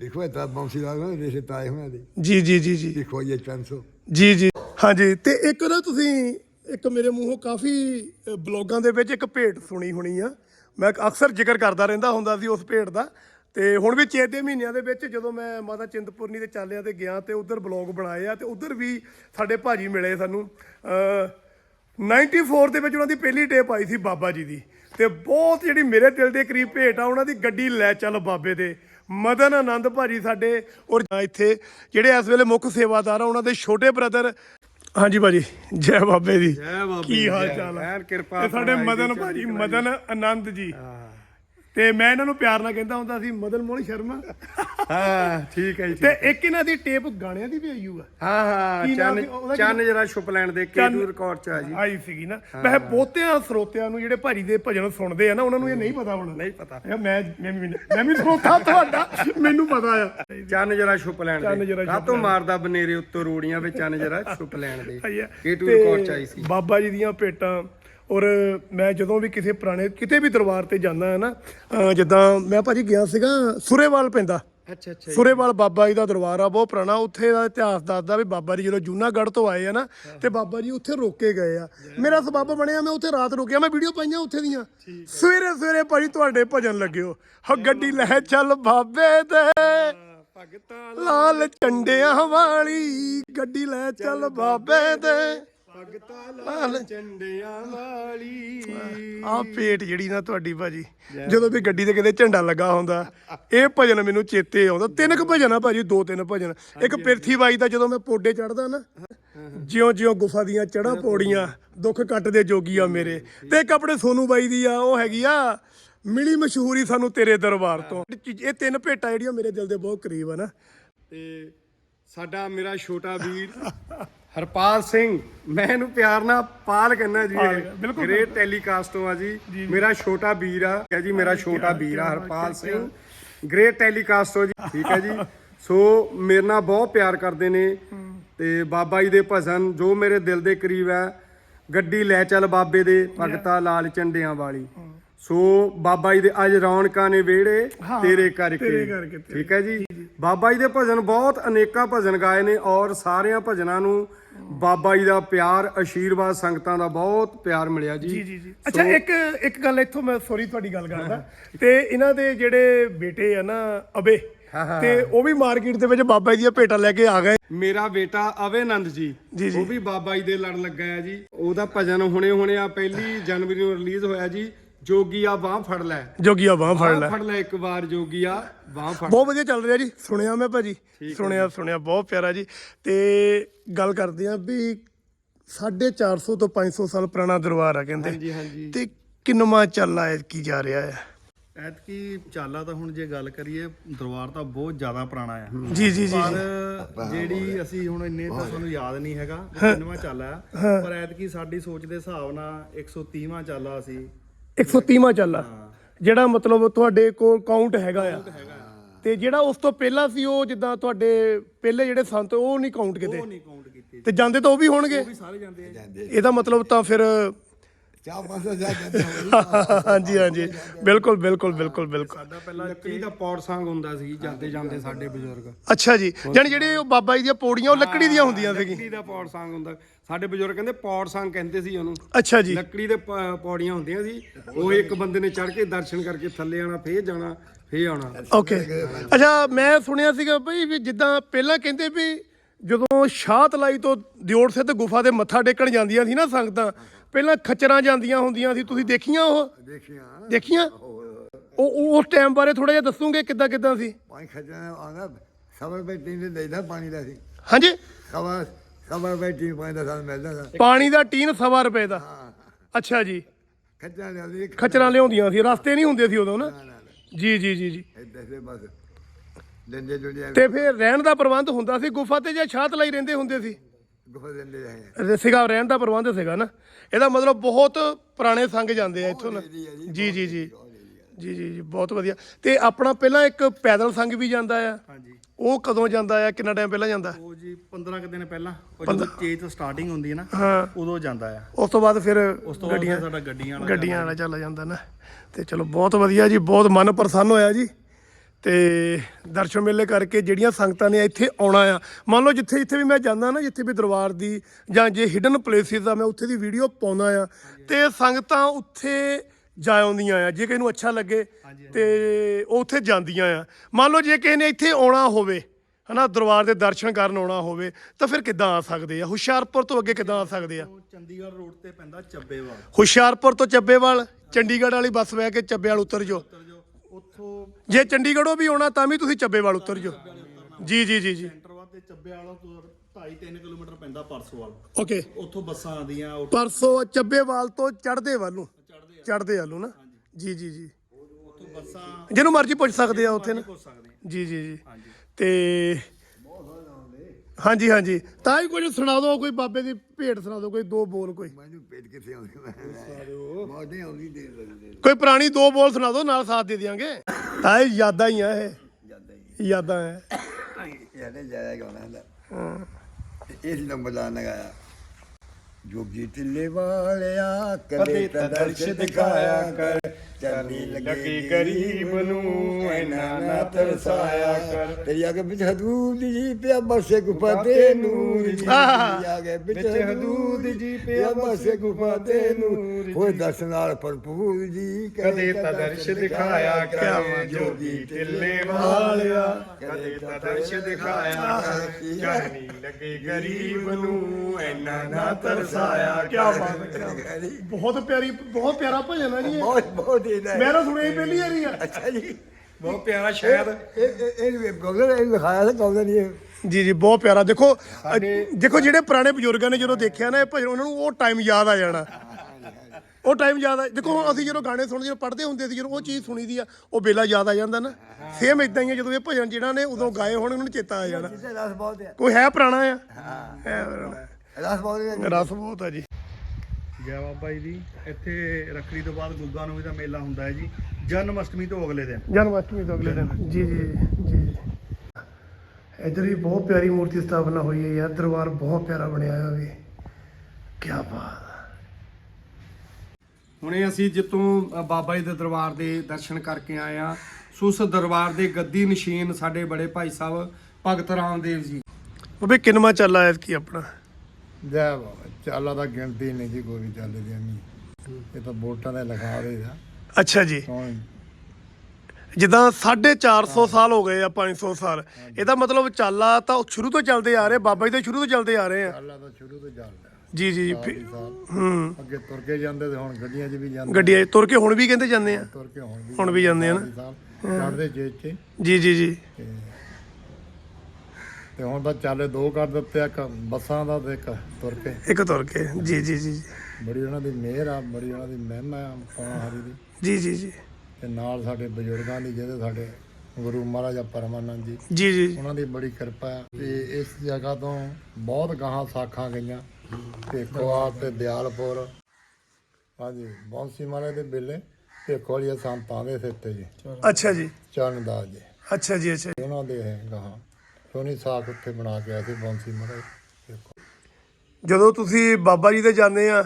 Speaker 2: ਦੇਖੋ ਤਾਂ ਬੌਂਸੀ ਦਾ ਨਾ ਦੇਸ਼ ਤਾਏ ਹੋਣਾ ਦੇ।
Speaker 1: ਜੀ ਜੀ ਜੀ ਜੀ।
Speaker 2: ਦੇਖੋ ਇਹ ਕੈਂਸੋ
Speaker 1: ਜੀ ਜੀ। ਹਾਂਜੀ ਤੇ ਇੱਕ ਨਾ ਤੁਸੀਂ ਇੱਕ ਮੇਰੇ ਮੂੰਹੋਂ ਕਾਫੀ ਅ, ਬਲੌਗਾਂ ਦੇ ਵਿੱਚ ਇੱਕ ਭੇਟ ਸੁਣੀ ਹੋਣੀ ਆ। ਮੈਂ ਅਕਸਰ ਜ਼ਿਕਰ ਕਰਦਾ ਰਹਿੰਦਾ ਹੁੰਦਾ ਸੀ ਉਸ ਭੇਟ ਦਾ। ਤੇ ਹੁਣ ਵੀ ਚੇਤ ਦੇ ਮਹੀਨਿਆਂ ਦੇ ਵਿੱਚ ਜਦੋਂ ਮੈਂ ਮਾਤਾ ਚਿੰਤਪੁਰਨੀ ਤੇ ਚਾਲਿਆਂ ਤੇ ਗਿਆ ਤੇ ਉਧਰ ਬਲੌਗ ਬਣਾਏ ਆ ਤੇ ਉਧਰ ਵੀ ਸਾਡੇ ਭਾਜੀ ਮਿਲੇ ਸਾਨੂੰ। ਅ 94 ਦੇ ਵਿੱਚ ਉਹਨਾਂ ਦੀ ਪਹਿਲੀ ਟੇਪ ਆਈ ਸੀ ਬਾਬਾ ਜੀ ਦੀ। ਤੇ ਬਹੁਤ ਜਿਹੜੀ ਮੇਰੇ ਦਿਲ ਦੇ ਕਰੀਬ ਭੇਟ ਆ ਉਹਨਾਂ ਦੀ ਗੱਡੀ ਲੈ ਚੱਲ ਬਾਬੇ ਦੇ। ਮਦਨ ਆਨੰਦ ਭਾਜੀ ਸਾਡੇ ਔਰ ਇੱਥੇ ਜਿਹੜੇ ਇਸ ਵੇਲੇ ਮੁੱਖ ਸੇਵਾਦਾਰ ਆ ਉਹਨਾਂ ਦੇ ਛੋਟੇ ਬ੍ਰਦਰ। ਹਾਂਜੀ ਭਾਜੀ ਜੈ ਬਾਬੇ ਦੀ।
Speaker 4: ਜੈ ਬਾਬੇ
Speaker 1: ਕੀ ਹਾਲ। ਚਾਲ ਹੈ
Speaker 4: ਕਿਰਪਾ
Speaker 1: ਸਾਡੇ ਮਦਨ ਭਾਜੀ ਮਦਨ ਆਨੰਦ ਜੀ। ਤੇ ਮੈਂ ਇਹਨਾਂ ਨੂੰ ਪਿਆਰ ਨਾਲ ਕਹਿੰਦਾ ਹੁੰਦਾ ਸੀ ਮਦਨ ਮੋਹਨ ਸ਼ਰਮਾ।
Speaker 4: ਹਾਂ ਠੀਕ ਹੈ ਜੀ
Speaker 1: ਤੇ ਇੱਕ ਇਹਨਾਂ ਦੀ ਟੇਪ ਗਾਣਿਆਂ ਦੀ ਵੀ ਆਈ ਹੋਊਗਾ
Speaker 4: ਹਾਂ ਹਾਂ
Speaker 1: ਕੀ ਨਾਮ ਸੀ ਉਹਦਾ
Speaker 4: ਚੰਨ
Speaker 1: ਕੀ
Speaker 4: ਚੰਨ ਜਰਾ ਛੁਪ ਲੈਣ ਦੇ
Speaker 1: ਚੰਨ-
Speaker 4: ਕੇਟੂ ਰਿਕਾਰਡ ਚ ਆ ਜੀ।
Speaker 1: ਆਈ ਸੀਗੀ ਨਾ। ਮੈਂ ਬਹੁਤਿਆਂ ਸਰੋਤਿਆਂ ਨੂੰ ਜਿਹੜੇ ਭਾਜੀ ਦੇ ਭਜਨ ਸੁਣਦੇ ਆ ਨਾ ਉਹਨਾਂ ਨੂੰ ਇਹ ਨਹੀਂ ਪਤਾ ਹੁਣ।
Speaker 4: ਨਹੀਂ ਪਤਾ।
Speaker 1: ਮੈਂ ਮੈਂ ਵੀ ਮੈਂ ਵੀ ਸਰੋਤਾ ਤੁਹਾਡਾ ਮੈਨੂੰ ਪਤਾ ਆ।
Speaker 4: ਚੰਨ ਜਰਾ ਛੁਪ ਲੈਣ
Speaker 1: ਚੰਨ
Speaker 4: ਦੇ
Speaker 1: ਜਰਾ ਛੁਪ
Speaker 4: ਕਾਤੋਂ। ਮਾਰਦਾ ਬਨੇਰੇ ਉੱਤੋਂ ਰੂੜੀਆਂ ਵਿੱਚ ਚੰਨ ਜਰਾ ਛੁਪ ਲੈਣ ਦੇ।
Speaker 1: ਆਈ ਆ। ਤੇ
Speaker 4: ਰਿਕਾਰਡ ਚ ਆਈ ਸੀ।
Speaker 1: ਬਾਬਾ ਜੀ ਦੀਆਂ ਭੇਟਾਂ ਔਰ ਮੈਂ ਜਦੋਂ ਵੀ ਕਿਸੇ ਪੁਰਾਣੇ ਕਿਤੇ ਵੀ ਦਰਬਾਰ ਤੇ ਜਾਂਦਾ ਹੈ ਨਾ ਜਿੱਦਾਂ ਮੈਂ ਭਾਜੀ ਗਿਆ ਸੀਗਾ ਸੁਰੇਵਾਲ ਪੈਂਦਾ।
Speaker 4: ਅੱਛਾ ਅੱਛਾ
Speaker 1: ਸੁਰੇਵਾਲ ਬਾਬਾ ਜੀ ਦਾ ਦਰਬਾਰ ਆ ਬਹੁਤ ਪੁਰਾਣਾ। ਉੱਥੇ ਦਾ ਇਤਿਹਾਸ ਦੱਸਦਾ ਵੀ ਬਾਬਾ ਜੀ ਜਦੋਂ ਜੂਨਾਗੜ੍ਹ ਤੋਂ ਆਏ ਆ ਨਾ ਤੇ ਬਾਬਾ ਜੀ ਉੱਥੇ ਰੋਕੇ ਗਏ ਆ। ਮੇਰਾ ਸਬੱਬ ਬਣਿਆ ਮੈਂ ਉੱਥੇ ਰਾਤ ਰੁਕਿਆ ਮੈਂ ਵੀਡੀਓ ਪਾਈਆਂ ਉੱਥੇ ਦੀਆਂ। ਸਵੇਰੇ ਸਵੇਰੇ ਭਾਜੀ ਤੁਹਾਡੇ ਭਜਨ ਲੱਗਿਓ। ਹ ਗੱਡੀ ਲੈ ਚੱਲ ਬਾਬੇ ਦੇ।
Speaker 4: ਭਗਤਾਂ
Speaker 1: ਲਾਲ ਚੰਡਿਆਂ ਵਾਲੀ ਗੱਡੀ ਲੈ ਚੱਲ ਬਾਬੇ ਦੇ।
Speaker 4: ਭਗਤਾਂ ਲਾਲ ਚੰਡਿਆਂ ਵਾਲੀ।
Speaker 1: ਆ ਪੇਟ ਜਿਹੜੀ ਨਾ ਤੁਹਾਡੀ ਭਾਜੀ ਜਦੋਂ ਵੀ ਗੱਡੀ ਤੇ ਕਿਤੇ ਝੰਡਾ ਲੱਗਾ ਹੁੰਦਾ ਇਹ ਭਜਨ ਮੈਨੂੰ ਚੇਤੇ ਆਉਂਦਾ। ਤਿੰਨ ਕੁ ਭਜਨ ਆ ਭਾਜੀ ਦੋ ਤਿੰਨ ਭਜਨ। ਇੱਕ ਪਿਰਥੀ ਬਾਈ ਦਾ ਜਦੋਂ ਮੈਂ ਪੋਡੇ ਚੜਦਾ ਨਾ ਜਿਉਂ ਜਿਉਂ ਗੁਫਾ ਦੀਆਂ ਚੜਾ ਪੌੜੀਆਂ ਦੁੱਖ ਕੱਟਦੇ ਜੋਗੀਆ ਮੇਰੇ। ਤੇ ਇੱਕ ਆਪਣੇ ਸੋਨੂ ਬਾਈ ਦੀ ਆ ਉਹ ਹੈਗੀ ਆ ਮਿਲੀ ਮਸ਼ਹੂਰੀ ਸਾਨੂੰ ਤੇਰੇ ਦਰਬਾਰ ਤੋਂ। ਇਹ ਤਿੰਨ ਭੇਟਾਂ ਜਿਹੜੀਆਂ ਮੇਰੇ ਦਿਲ ਦੇ ਬਹੁਤ ਕਰੀਬ ਆ ਨਾ।
Speaker 4: ਤੇ ਸਾਡਾ ਮੇਰਾ ਛੋਟਾ ਵੀਰ ਹਰਪਾਲ ਸਿੰਘ ਮੈਂ ਇਹਨੂੰ ਪਿਆਰ ਨਾਲ ਪਾਲ ਕਹਿੰਦਾ ਜੀ
Speaker 1: ਪਾਲ, ਬਿਲਕੁਲ।
Speaker 4: ਗ੍ਰੇਟ ਟੈਲੀਕਾਸਟ ਆ ਜੀ। ਮੇਰਾ ਛੋਟਾ ਵੀਰ ਆ ਹੈ ਜੀ ਮੇਰਾ ਛੋਟਾ ਵੀਰ ਆ ਹਰਪਾਲ ਸਿੰਘ। ਗ੍ਰੇਟ ਟੈਲੀਕਾਸਟ ਜੀ ਠੀਕ ਹੈ ਜੀ। ਸੋ ਮੇਰੇ ਨਾਲ ਬਹੁਤ ਪਿਆਰ ਕਰਦੇ ਨੇ। ਤੇ ਬਾਬਾ ਜੀ ਦੇ ਭਜਨ ਜੋ ਮੇਰੇ ਦਿਲ ਦੇ ਕਰੀਬ ਹੈ ਗੱਡੀ ਲੈ ਚੱਲ ਬਾਬੇ ਦੇ ਭਗਤਾ ਲਾਲ ਚੰਡਿਆਂ ਵਾਲੀ। ਸੋ ਬਾਬਾ ਜੀ ਦੇ ਅੱਜ ਰੌਣਕਾਂ ਨੇ ਵਿਹੜੇ ਤੇਰੇ ਕਰਕੇ।
Speaker 1: ਤੇਰੇ ਕਰਕੇ, ਤੇਰੇ
Speaker 4: ਠੀਕ ਹੈ ਜੀ। ਬਾਬਾ ਜੀ ਦੇ ਭਜਨ ਬਹੁਤ ਅਨੇਕਾਂ ਭਜਨ ਗਾਏ ਨੇ ਔਰ ਸਾਰਿਆਂ ਭਜਨਾਂ ਨੂੰ ਬਾਬਾ ਜੀ ਦਾ ਪਿਆਰ ਆਸ਼ੀਰਵਾਦ ਸੰਗਤਾਂ ਦਾ ਬਹੁਤ ਪਿਆਰ ਮਿਲਿਆ ਜੀ।
Speaker 1: ਜੀ ਜੀ ਜੀ। ਅੱਛਾ ਇੱਕ ਇੱਕ ਗੱਲ ਇੱਥੋਂ ਮੈਂ ਸੌਰੀ ਤੁਹਾਡੀ ਗੱਲ ਕਰਦਾ। ਤੇ ਇਹਨਾਂ ਦੇ ਜਿਹੜੇ ਬੇਟੇ ਆ ਨਾ ਅਬੇ ਤੇ ਉਹ ਵੀ ਮਾਰਕੀਟ ਦੇ ਵਿੱਚ ਬਾਬਾ ਜੀ ਦੀਆਂ ਭੇਟਾਂ ਲੈ ਕੇ ਆ ਗਏ।
Speaker 4: ਮੇਰਾ ਬੇਟਾ ਅਵੇਨੰਦ ਜੀ। ਉਹ ਵੀ ਬਾਬਾ ਜੀ ਦੇ ਲੜ ਲੱਗਾ ਹੈ ਜੀ। ਉਹਦਾ ਭਜਨ ਹੁਣੇ ਹੁਣੇ ਆ ਪਹਿਲੀ ਜਨਵਰੀ ਨੂੰ ਰਿਲੀਜ਼ ਹੋਇਆ ਜੀ। ਜੋਗੀਆ ਬਾਹ ਫੜ ਲੈ।
Speaker 1: ਜੋਗੀਆ ਬਾਹ ਫੜ ਲੈ।
Speaker 4: ਬਾਂਹ ਫੜ ਲੈ ਇੱਕ ਵਾਰ ਜੋਗੀਆ ਬਾਹ ਫੜ।
Speaker 1: ਬਹੁਤ ਵਧੀਆ ਚੱਲ ਰਿਹਾ ਜੀ। ਸੁਣਿਆ ਮੈਂ ਭਾਜੀ। ਸੁਣਿਆ ਸੁਣਿਆ। ਬਹੁਤ ਪਿਆਰਾ ਜੀ। ਤੇ ਗੱਲ ਕਰਦੇ ਆ ਵੀ 450 ਤੋਂ 500 ਸਾਲ ਪੁਰਾਣਾ ਦਰਬਾਰ ਆ ਕਹਿੰਦੇ।
Speaker 4: ਹਾਂਜੀ ਹਾਂਜੀ।
Speaker 1: ਤੇ ਕਿੰਨਵਾਂ ਚੱਲਾ ਹੈ ਕੀ ਜਾ ਰਿਹਾ ਹੈ
Speaker 5: ਐਤਕੀ ਚਾਲਾ ਤਾਂ ਹੁਣ ਜੇ ਗੱਲ ਕਰੀਏ ਦਰਬਾਰ ਤਾਂ ਬਹੁਤ ਜ਼ਿਆਦਾ ਪੁਰਾਣਾ ਆ।
Speaker 1: ਜੀ ਜੀ ਜੀ
Speaker 5: ਪਰ ਜਿਹੜੀ ਅਸੀਂ ਹੁਣ ਇੰਨੇ ਤਾਂ ਸਾਨੂੰ ਯਾਦ ਨਹੀਂ ਹੈਗਾ ਕਿੰਨਵਾਂ ਚਾਲਾ ਆ। ਪਰ ਐਤਕੀ ਸਾਡੀ ਸੋਚ ਦੇ ਹਿਸਾਬ ਨਾਲ 130ਵਾਂ ਚਾਲਾ ਸੀ
Speaker 1: 130ਵਾਂ ਚੱਲਾ ਜਿਹੜਾ ਮਤਲਬ ਤੁਹਾਡੇ ਕੋਲ ਕਾਊਂਟ ਹੈਗਾ ਆ। ਤੇ ਜਿਹੜਾ ਉਸ ਤੋਂ ਪਹਿਲਾਂ ਸੀ ਉਹ ਜਿੱਦਾਂ ਤੁਹਾਡੇ ਪਹਿਲੇ ਜਿਹੜੇ ਸੰਤ ਉਹ ਨਹੀਂ ਕਾਊਂਟ ਕਿਤੇ।
Speaker 5: ਨਹੀਂ ਕਾਊਂਟ ਕੀਤੇ
Speaker 1: ਤੇ ਜਾਂਦੇ ਤਾਂ ਉਹ ਵੀ ਹੋਣਗੇ।
Speaker 5: ਸਾਰੇ ਜਾਂਦੇ ਆ।
Speaker 1: ਇਹਦਾ ਮਤਲਬ ਤਾਂ ਫਿਰ
Speaker 2: ਚਾਹ ਪਾਸਾ ਜਾ ਜਾਂਦੇ ਹੋਏ
Speaker 1: ਹਾਂਜੀ ਹਾਂਜੀ ਬਿਲਕੁਲ ਬਿਲਕੁਲ ਬਿਲਕੁਲ ਬਿਲਕੁਲ।
Speaker 4: ਸਾਡਾ ਪਹਿਲਾਂ ਲੱਕੜੀ ਦਾ ਪੌੜ ਸੰਗ ਹੁੰਦਾ ਸੀ ਜਾਂਦੇ ਜਾਂਦੇ ਸਾਡੇ ਬਜ਼ੁਰਗ।
Speaker 1: ਅੱਛਾ ਜੀ ਜਾਣੀ ਜਿਹੜੇ ਉਹ ਬਾਬਾ ਜੀ ਦੀਆਂ ਪੌੜੀਆਂ ਉਹ ਲੱਕੜੀ ਦੀਆਂ ਹੁੰਦੀਆਂ ਸੀਗੀਆਂ।
Speaker 4: ਲੱਕੜੀ ਦਾ ਪੌੜ ਸੰਗ ਹੁੰਦਾ। ਸਾਡੇ ਬਜ਼ੁਰਗ ਕਹਿੰਦੇ ਪੌੜ ਸੰਗ ਕਹਿੰਦੇ ਸੀ ਉਹਨੂੰ।
Speaker 1: ਅੱਛਾ ਜੀ।
Speaker 4: ਲੱਕੜੀ ਦੇ ਪ- ਪੌੜੀਆਂ ਹੁੰਦੀਆਂ ਸੀ ਉਹ ਇੱਕ ਬੰਦੇ ਨੇ ਚੜ ਕੇ ਦਰਸ਼ਨ ਕਰਕੇ ਥੱਲੇ ਆਣਾ ਫੇਰ ਜਾਣਾ ਫੇਰ ਆਉਣਾ।
Speaker 1: ਓਕੇ। ਅੱਛਾ ਮੈਂ ਸੁਣਿਆ ਸੀਗਾ ਬਈ ਵੀ ਜਿੱਦਾਂ ਪਹਿਲਾਂ ਕਹਿੰਦੇ ਵੀ ਜਦੋਂ ਸ਼ਾਹਤ ਲਾਈ ਤੋਂ ਦਿਓੜ ਸਿੱਧ ਗੁਫਾ ਦੇ ਮੱਥਾ ਟੇਕਣ ਜਾਂਦੀਆਂ ਸੀ ਨਾ ਸੰਗਤਾਂ ਪਹਿਲਾਂ ਖੱਚਰਾਂ ਜਾਂਦੀਆਂ ਹੁੰਦੀਆਂ ਸੀ ਤੁਸੀਂ ਦੇਖੀਆਂ ਉਹ?
Speaker 2: ਦੇਖੀਆਂ।
Speaker 1: ਦੇਖੀਆਂ? ਉਹ ਉਸ ਟਾਈਮ ਬਾਰੇ ਥੋੜਾ ਜਿਹਾ ਦੱਸੋਗੇ ਕਿੱਦਾਂ ਕਿੱਦਾਂ ਸੀ?
Speaker 2: ਪਾਣੀ ਖੱਜਣਾ ਆਉਂਦਾ ਸਬਰ ਬੈਠੀ ਨੇ ਦੇਦਾ ਪਾਣੀ ਦਾ ਸੀ।
Speaker 1: ਹਾਂਜੀ?
Speaker 2: ਸਬਰ ਸਬਰ ਬੈਠੀ ਪਾਣੀ ਦਾ ਸਾਨੂੰ ਮਿਲਦਾ ਸੀ।
Speaker 1: ਪਾਣੀ ਦਾ ਟੀਨ ਸਵਾ ਰੁਪਏ ਦਾ। ਅੱਛਾ ਜੀ।
Speaker 2: ਖੱਜਣਾ ਲਿਆਉਂਦੀ
Speaker 1: ਖੱਚਰਾਂ ਲਿਆਉਂਦੀਆਂ ਸੀ ਰਸਤੇ ਨਹੀਂ ਹੁੰਦੇ ਸੀ ਉਦੋਂ ਨਾ। ਜੀ ਜੀ ਜੀ ਜੀ।
Speaker 2: ਇੱਦਾਂ ਸੇ ਬਸ।
Speaker 1: ਤੇ ਫਿਰ ਰਹਿਣ ਦਾ ਪ੍ਰਬੰਧ ਹੁੰਦਾ ਸੀ ਗੁਫਾ ਤੇ ਜਾਂ ਛਾਤ ਲਈ ਰਹਿੰਦੇ ਹੁੰਦੇ ਸੀ?
Speaker 2: ਗੁਫਾ ਦਿੰਦੇ ਰਹੇ
Speaker 1: ਸੀਗਾ ਰਹਿਣ ਦਾ ਪ੍ਰਬੰਧ ਸੀਗਾ ਨਾ। ਇਹਦਾ ਮਤਲਬ ਬਹੁਤ ਪੁਰਾਣੇ ਸੰਗ ਜਾਂਦੇ ਆ ਇੱਥੋਂ ਨਾ। ਜੀ ਜੀ ਜੀ ਜੀ। ਜੀ ਜੀ ਬਹੁਤ ਵਧੀਆ। ਤੇ ਆਪਣਾ ਪਹਿਲਾਂ ਇੱਕ ਪੈਦਲ ਸੰਗ ਵੀ ਜਾਂਦਾ ਆ?
Speaker 5: ਹਾਂਜੀ।
Speaker 1: ਉਹ ਕਦੋਂ ਜਾਂਦਾ ਆ? ਕਿੰਨਾ ਟਾਈਮ ਪਹਿਲਾਂ ਜਾਂਦਾ?
Speaker 5: ਉਹ ਜੀ 15 ਕੁ ਦਿਨ ਪਹਿਲਾਂ ਉਹ ਜਦੋਂ ਚੇਤ ਸਟਾਰਟਿੰਗ ਹੁੰਦੀ ਹੈ ਨਾ
Speaker 1: ਹਾਂ।
Speaker 5: ਉਦੋਂ ਜਾਂਦਾ ਆ।
Speaker 1: ਉਸ ਤੋਂ ਬਾਅਦ ਫਿਰ
Speaker 5: ਉਸ ਤੋਂ ਬਾਅਦ ਫਿਰ ਸਾਡਾ ਗੱਡੀਆਂ ਵਾਲਾ
Speaker 1: ਗੱਡੀਆਂ ਵਾਲਾ ਚੱਲ ਜਾਂਦਾ ਨਾ। ਤੇ ਚਲੋ ਬਹੁਤ ਵਧੀਆ ਜੀ ਬਹੁਤ ਮਨ ਪ੍ਰਸੰਨ ਹੋਇਆ ਜੀ। ਤੇ ਦਰਸ਼ਨ ਮੇਲੇ ਕਰਕੇ ਜਿਹੜੀਆਂ ਸੰਗਤਾਂ ਨੇ ਇੱਥੇ ਆਉਣਾ ਆ। ਮੰਨ ਲਓ ਜਿੱਥੇ ਜਿੱਥੇ ਵੀ ਮੈਂ ਜਾਂਦਾ ਨਾ ਜਿੱਥੇ ਵੀ ਦਰਬਾਰ ਦੀ ਜਾਂ ਜੇ ਹਿਡਨ ਪਲੇਸਿਸ ਆ ਮੈਂ ਉੱਥੇ ਦੀ ਵੀਡੀਓ ਪਾਉਂਦਾ ਆ। ਤੇ ਸੰਗਤਾਂ ਉੱਥੇ ਜਾ ਆਉਂਦੀਆਂ ਆ ਜੇ ਕਿਸੇ ਨੂੰ ਅੱਛਾ ਲੱਗੇ ਤੇ ਉਹ ਉੱਥੇ ਜਾਂਦੀਆਂ ਆ। ਮੰਨ ਲਓ ਜੇ ਕਿਸੇ ਨੇ ਇੱਥੇ ਆਉਣਾ ਹੋਵੇ ਹਨਾ ਦਰਬਾਰ ਦੇ ਦਰਸ਼ਨ ਕਰਨ ਆਉਣਾ ਹੋਵੇ ਤਾਂ ਫਿਰ ਕਿੱਦਾਂ ਆ ਸਕਦੇ ਆ? ਹੁਸ਼ਿਆਰਪੁਰ ਤੋਂ ਅੱਗੇ ਕਿੱਦਾਂ ਆ ਸਕਦੇ ਆ?
Speaker 5: ਚੰਡੀਗੜ੍ਹ ਰੋਡ ਤੇ ਪੈਂਦਾ ਚੱਬੇਵਾਲ।
Speaker 1: ਹੁਸ਼ਿਆਰਪੁਰ ਤੋਂ ਚੱਬੇਵਾਲ ਚੰਡੀਗੜ੍ਹ ਵਾਲੀ ਬੱਸ ਬਹਿ ਕੇ ਚੱਬੇਵਾਲ ਉਤਰ ਜਾਓ।
Speaker 5: ਉੱਥੋਂ
Speaker 1: ਜੇ ਚੰਡੀਗੜ੍ਹੋਂ ਵੀ ਆਉਣਾ ਤਾਂ ਵੀ ਤੁਸੀਂ ਚੱਬੇਵਾਲ ਉਤਰ ਜਾਓ। ਜੀ ਜੀ ਜੀ ਜੀ।
Speaker 5: ਸੈਂਟਰਵਾ ਤੇ ਚੱਬੇਵਾਲ ਤੋਂ 2.5 3 ਕਿਲੋਮੀਟਰ ਪੈਂਦਾ ਪਰਸੋਵਾਲ
Speaker 1: ਓਕੇ।
Speaker 5: ਉੱਥੋਂ ਬੱਸਾਂ ਆਉਂਦੀਆਂ ਉਹ
Speaker 1: ਪਰਸੋਂ ਚੱਬੇਵਾਲ ਤੋਂ ਚੜਦੇ ਵੱਲ ਨੂੰ। ਚੜਦੇ ਵੱਲ ਨੂੰ ਨਾ। ਜੀ ਜੀ ਜੀ।
Speaker 5: ਉੱਥੋਂ ਬੱਸਾਂ
Speaker 1: ਜਿਹਨੂੰ ਮਰਜ਼ੀ ਪੁੱਛ ਸਕਦੇ ਆ ਉੱਥੇ ਨਾ।
Speaker 5: ਪੁੱਛ ਸਕਦੇ ਆ।
Speaker 1: ਜੀ ਜੀ ਜੀ। ਤੇ ਹਾਂਜੀ ਹਾਂਜੀ। ਤਾਂ ਹੀ ਕੁਝ ਸੁਣਾ ਦਿਓ ਕੋਈ ਬਾਬੇ ਦੀ ਭੇਟ ਸੁਣਾ ਦਿਓ ਕੋਈ ਦੋ ਬੋਲ ਕੋਈ।
Speaker 2: ਮੈਨੂੰ ਪੇਟ ਕਿੱਥੇ ਆਉਂਦੀ ਬਹੁਤ ਨਹੀਂ ਆਉਂਦੀ ਦੇ ਦੇ
Speaker 1: ਕੋਈ ਪੁਰਾਣੀ ਦੋ ਬੋਲ ਸੁਣਾ ਦਿਓ ਨਾਲ ਸਾਥ ਦੇ ਦਿਆਂਗੇ। ਤਾਂ ਇਹ ਯਾਦਾਂ ਹੀ ਆ ਇਹ। ਯਾਦਾਂ ਹੈ
Speaker 2: ਇਹਨੇ ਜਾਇਆ ਗਾਣਾ ਦਾ ਇਸ ਨੰਬਰ ਦਾ ਲਗਾਇਆ ਜੋਗੀ ਟਿੱਲੇ ਵਾਲਿਆ ਕਦੇ ਤਾਂ ਦਰਸ਼ ਦਿਖਾਇਆ ਕਰ।
Speaker 6: ਚਰਨੀ
Speaker 4: ਲੱਗੀ ਗਰੀਬ ਨੂੰ ਐਨਾ ਨਾ ਤਰਸਾਇਆ ਕਰ
Speaker 6: ਤੇਰੀ ਆਗੇ ਵਿੱਚ ਹਦੂਦ ਜੀ ਪਿਆ ਬਸੇ ਗੁਫਾ ਤੇ ਨੂਰ ਜੀ ਆਗੇ ਵਿੱਚ ਹਦੂਦ ਜੀ ਪਿਆ ਬਸੇ ਗੁਫਾ ਤੇ ਨੂਰ ਹੋਏ ਦਰਸ਼ਨ ਨਾਲ ਭਰਪੂਰ ਜੀ
Speaker 4: ਕਦੇ ਤਾਂ ਦਰਸ਼ ਦਿਖਾਇਆ ਕਰ ਜੋਗੀ ਟਿੱਲੇ ਵਾਲਿਆ ਕਦੇ ਤਾਂ ਦਰਸ਼ ਦਿਖਾਇਆ ਕਰ ਲੱਗੇ ਗਰੀਬ ਨੂੰ ਐਨਾ ਨਾ ਤਰਸਾਇਆ
Speaker 1: ਕੀ ਬਾਤ ਹੈ ਬਹੁਤ ਪਿਆਰੀ ਬਹੁਤ ਪਿਆਰਾ ਭਜਨ ਹੈ ਜੀ।
Speaker 6: ਬਹੁਤ ਬਹੁਤ ਇਹਦਾ
Speaker 1: ਮੈਂ ਤਾਂ ਸੁਣਿਆ ਹੀ ਪਹਿਲੀ ਵਾਰੀ ਆ।
Speaker 6: ਅੱਛਾ ਜੀ।
Speaker 4: ਬਹੁਤ ਪਿਆਰਾ ਸ਼ਾਇਦ।
Speaker 6: ਇਹ ਇਹ ਇਹ ਗੋਗਲ ਇਹ ਲਿਖਾਇਆ ਸੀ ਗੋਗਲ ਨਹੀਂ
Speaker 1: ਜੀ ਜੀ ਬਹੁਤ ਪਿਆਰਾ। ਦੇਖੋ ਅ, ਦੇਖੋ ਜਿਹੜੇ ਪੁਰਾਣੇ ਬਜ਼ੁਰਗਾਂ ਨੇ ਜਦੋਂ ਦੇਖਿਆ ਨਾ ਇਹ ਭਜਨ ਉਹਨਾਂ ਨੂੰ ਉਹ ਟਾਈਮ ਯਾਦ ਆ ਜਾਣਾ। ਉਹ ਟਾਈਮ ਯਾਦ ਆ ਦੇਖੋ ਹੁਣ ਅਸੀਂ ਜਦੋਂ ਗਾਣੇ ਸੁਣਦੇ ਜਦੋਂ ਪੜ੍ਹਦੇ ਹੁੰਦੇ ਸੀ ਜਦੋਂ ਉਹ ਚੀਜ਼ ਸੁਣੀ ਦੀ ਆ ਉਹ ਵੇਲਾ ਯਾਦ ਆ ਜਾਂਦਾ ਨਾ। ਸੇਮ ਇਦਾਂ ਹੀ ਆ ਜਦੋਂ ਇਹ ਭਜਨ ਜਿਹੜਾ ਨੇ ਉਦੋਂ ਗਾਏ ਹੋਣ ਉਹਨਾਂ ਨੂੰ ਚੇਤਾ ਆ ਜਾਣਾ।
Speaker 6: ਇਹਦਾ ਰਸ ਬਹੁਤ ਹੈ
Speaker 1: ਕੋਈ ਹੈ ਪੁਰਾਣਾ ਆ? ਹੈ। ਪੁਰਾਣਾ।
Speaker 6: ਰਸ ਬਹੁਤ ਹੈ
Speaker 1: ਰਸ ਬਹੁਤ ਆ ਜੀ।
Speaker 5: ਜੈ ਬਾਬਾ ਜੀ ਦੀ। ਇੱਥੇ ਰੱਖੜੀ ਤੋਂ ਬਾਅਦ ਗੁੱਗਾ ਨੂੰ ਵੀ ਦਾ ਮੇਲਾ ਹੁੰਦਾ ਹੈ ਜੀ। ਜਨਮ ਅਸ਼ਟਮੀ ਤੋਂ ਅਗਲੇ ਦਿਨ।
Speaker 1: ਜਨਮ ਅਸ਼ਟਮੀ ਤੋਂ ਅਗਲੇ ਦਿਨ। ਜੀ ਜੀ ਜੀ ਇੱਧਰ ਵੀ ਬਹੁਤ ਪਿਆਰੀ ਮੂਰਤੀ ਸਥਾਪਨਾ ਹੋਈ ਹੈ ਯਾਰ। ਦਰਬਾਰ ਬਹੁਤ ਪਿਆਰਾ ਬਣਿਆ ਹੋਇਆ ਵੀ। ਕੀ ਬਾਤ।
Speaker 4: ਹੁਣੇ ਅਸੀਂ ਜਿੱਤੋਂ ਬਾਬਾ ਜੀ ਦੇ ਦਰਬਾਰ ਦੇ ਦਰਸ਼ਨ ਕਰਕੇ ਆਏ ਆ ਸੋ ਉਸ ਦਰਬਾਰ ਦੇ ਗੱਦੀ ਨਸ਼ੀਨ ਸਾਡੇ ਬੜੇ ਭਾਈ ਸਾਹਿਬ ਭਗਤ ਰਾਮਦੇਵ ਜੀ।
Speaker 1: ਬਾਬੇ ਕਿੰਨਵਾ ਚੱਲ ਆਇਆ ਕੀ ਆਪਣਾ।
Speaker 2: ਜੈ ਬਾਬਾ ਚਾਲਾ ਦਾ ਗਿਣਤੀ ਨਹੀਂ ਜੀ ਕੋਈ ਚੱਲ ਦੀ ਨਹੀਂ ਇਹ ਤਾਂ ਵੋਟਾਂ ਦੇ ਲਿਖਾ ਰਹੇ ਆ।
Speaker 1: ਅੱਛਾ ਜੀ।
Speaker 2: ਕੌਣ?
Speaker 1: ਜਿੱਦਾਂ 450 ਸਾਲ ਹੋ ਗਏ ਆ 500 ਸਾਲ। ਇਹਦਾ ਮਤਲਬ ਚਾਲਾ ਤਾਂ ਉਹ ਸ਼ੁਰੂ ਤੋਂ ਚੱਲਦੇ ਆ ਰਹੇ ਬਾਬਾ ਜੀ ਤਾਂ ਸ਼ੁਰੂ ਤੋਂ ਚੱਲਦੇ ਆ ਰਹੇ ਆ।
Speaker 2: ਚਾਲਾ ਤਾਂ ਸ਼ੁਰੂ ਤੋਂ ਚੱਲਦਾ
Speaker 1: ਜੀ ਜੀ
Speaker 2: ਦੀ
Speaker 1: ਹੂੰ।
Speaker 2: ਅੱਗੇ ਤੁਰ ਕੇ ਜਾਂਦੇ ਤੇ ਹੁਣ ਗੱਡੀਆਂ 'ਚ ਵੀ ਜਾਂਦੇ
Speaker 1: ਗੱਡੀਆਂ 'ਚ ਤੁਰ ਕੇ ਹੁਣ ਵੀ ਕਹਿੰਦੇ ਜਾਂਦੇ ਆ।
Speaker 2: ਤੁਰ ਕੇ ਹੁਣ ਵੀ
Speaker 1: ਹੁਣ ਵੀ ਜਾਂਦੇ ਆ ਨਾ।
Speaker 2: ਦੀ ਜੇਜ 'ਚ
Speaker 1: ਜੀ ਜੀ ਜੀ।
Speaker 2: ਤੇ ਹੁਣ ਤਾਂ ਚਾਲੇ ਦੋ ਕਰ ਦਿੱਤੇ ਆ, ਇੱਕ ਬੱਸਾਂ ਦਾ ਤੇ ਇੱਕ ਤੁਰ ਕੇ।
Speaker 1: ਇੱਕ ਤੁਰ ਕੇ ਜੀ ਜੀ ਜੀ ਜੀ।
Speaker 2: ਬੜੀ ਉਹਨਾਂ ਦੀ ਮਿਹਰ ਆ ਬੜੀ ਉਹਨਾਂ ਦੀ ਮਹਿਮਾ ਆ ਪੌਣਾ ਹਰੀ ਦੀ।
Speaker 1: ਜੀ ਜੀ ਜੀ।
Speaker 2: ਤੇ ਨਾਲ ਸਾਡੇ ਬਜ਼ੁਰਗਾਂ ਦੀ ਜਿਹਦੇ ਸਾਡੇ ਗੁਰੂ ਮਹਾਰਾਜਾ ਪਰਮਾਨੰਦ ਜੀ।
Speaker 1: ਜੀ ਜੀ
Speaker 2: ਉਹਨਾਂ ਦੀ ਬੜੀ ਕਿਰਪਾ ਆ। ਤੇ ਇਸ ਜਗ੍ਹਾ ਤੋਂ ਬਹੁਤ ਗਾਹਾਂ ਸਾਖਾਂ ਗਈਆਂ। ਤੇ ਕੋਆ ਤੇ ਦਿਆਲਪੁਰ। ਹਾਂਜੀ ਬੌਂਸੀ ਮਹਾਰਾਜ ਦੇ ਬੇਲੇ ਤੇ ਕੋਲੀਆ ਸੰਤਾਂ ਦੇ ਸਿੱਤੇ ਜੀ।
Speaker 1: ਅੱਛਾ ਜੀ।
Speaker 2: ਚਰਨਦਾਸ ਜੀ।
Speaker 1: ਅੱਛਾ ਜੀ ਅੱਛਾ ਜੀ।
Speaker 2: ਉਹਨਾਂ ਦੇ ਇਹ ਗਾਹਾਂ। ਸੋਨੀ ਸਾਖ ਉੱਥੇ ਬਣਾ ਕੇ ਆਏ ਸੀ ਬੌਂਸੀ ਮਹਾਰਾਜ? ਦੇਖੋ।
Speaker 1: ਜਦੋਂ ਤੁਸੀਂ ਬਾਬਾ ਜੀ ਦੇ ਜਾਂਦੇ ਆ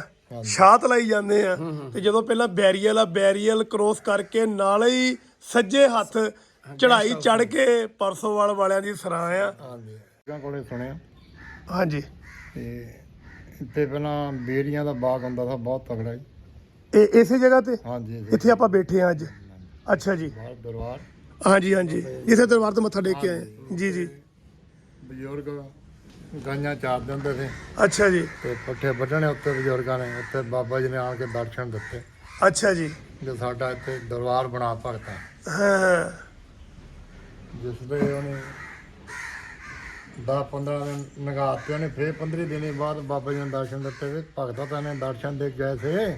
Speaker 1: ਛਾਤ ਲਾਈ ਜਾਂਦੇ ਆ ਤੇ ਜਦੋਂ ਪਹਿਲਾਂ ਬੈਰੀਅਲ ਆ ਬੈਰੀਅਲ ਕ੍ਰੋਸ ਕਰਕੇ ਨਾਲ ਹੀ ਸੱਜੇ ਹੱਥ ਚੜਾਈ ਚੜ ਕੇ ਪਰਸੋਵਾਲ ਵਾਲਿਆਂ ਦੀ ਸਰਾਂ ਆ।
Speaker 2: ਹਾਂਜੀ। ਕੋਲੇ ਸੁਣਿਆ?
Speaker 1: ਹਾਂਜੀ।
Speaker 2: ਤੇ ਇੱਥੇ ਪਹਿਲਾਂ ਬੇਰੀਆਂ ਦਾ ਬਾਗ ਹੁੰਦਾ ਸੀ ਬਹੁਤ ਤਗੜਾ ਜੀ।
Speaker 1: ਇਹ ਇਸੇ ਜਗ੍ਹਾ ਤੇ?
Speaker 2: ਹਾਂਜੀ
Speaker 1: ਇੱਥੇ ਆਪਾਂ ਬੈਠੇ ਆ ਅੱਜ। ਅੱਛਾ ਜੀ।
Speaker 2: ਦਰਬਾਰ।
Speaker 1: ਹਾਂਜੀ ਹਾਂਜੀ। ਜਿੱਥੇ ਦਰਬਾਰ ਤੋਂ ਮੱਥਾ ਟੇਕ ਕੇ ਆਏ ਜੀ ਜੀ।
Speaker 2: ਬਜ਼ੁਰਗ ਗਾਈਆਂ ਚਾਰਦੇ ਹੁੰਦੇ ਸੀ।
Speaker 1: ਅੱਛਾ ਜੀ।
Speaker 2: ਤੇ ਪੱਠੇ ਵੱਢਣੇ ਉੱਤੇ ਬਜ਼ੁਰਗਾਂ ਨੇ ਉੱਥੇ ਬਾਬਾ ਜੀ ਨੇ ਆਣ ਕੇ ਦਰਸ਼ਨ ਦਿੱਤੇ।
Speaker 1: ਅੱਛਾ ਜੀ।
Speaker 2: ਜੋ ਸਾਡਾ ਇੱਥੇ ਦਰਬਾਰ ਬਣਾ ਭਗਤਾ।
Speaker 1: ਹਾਂ
Speaker 2: ਜਿਸ ਦੇ ਉਹਨੇ 10 15 ਦਿਨ ਨਗਾਤੇ ਉਹਨੇ ਫੇਰ 15 ਦਿਨੇ ਬਾਅਦ ਬਾਬਾ ਜੀ ਨੇ ਦਰਸ਼ਨ ਦਿੱਤੇ ਵੀ ਭਗਤਾ ਤਾਂ ਨੇ ਦਰਸ਼ਨ ਦੇ ਗਏ ਸੀ।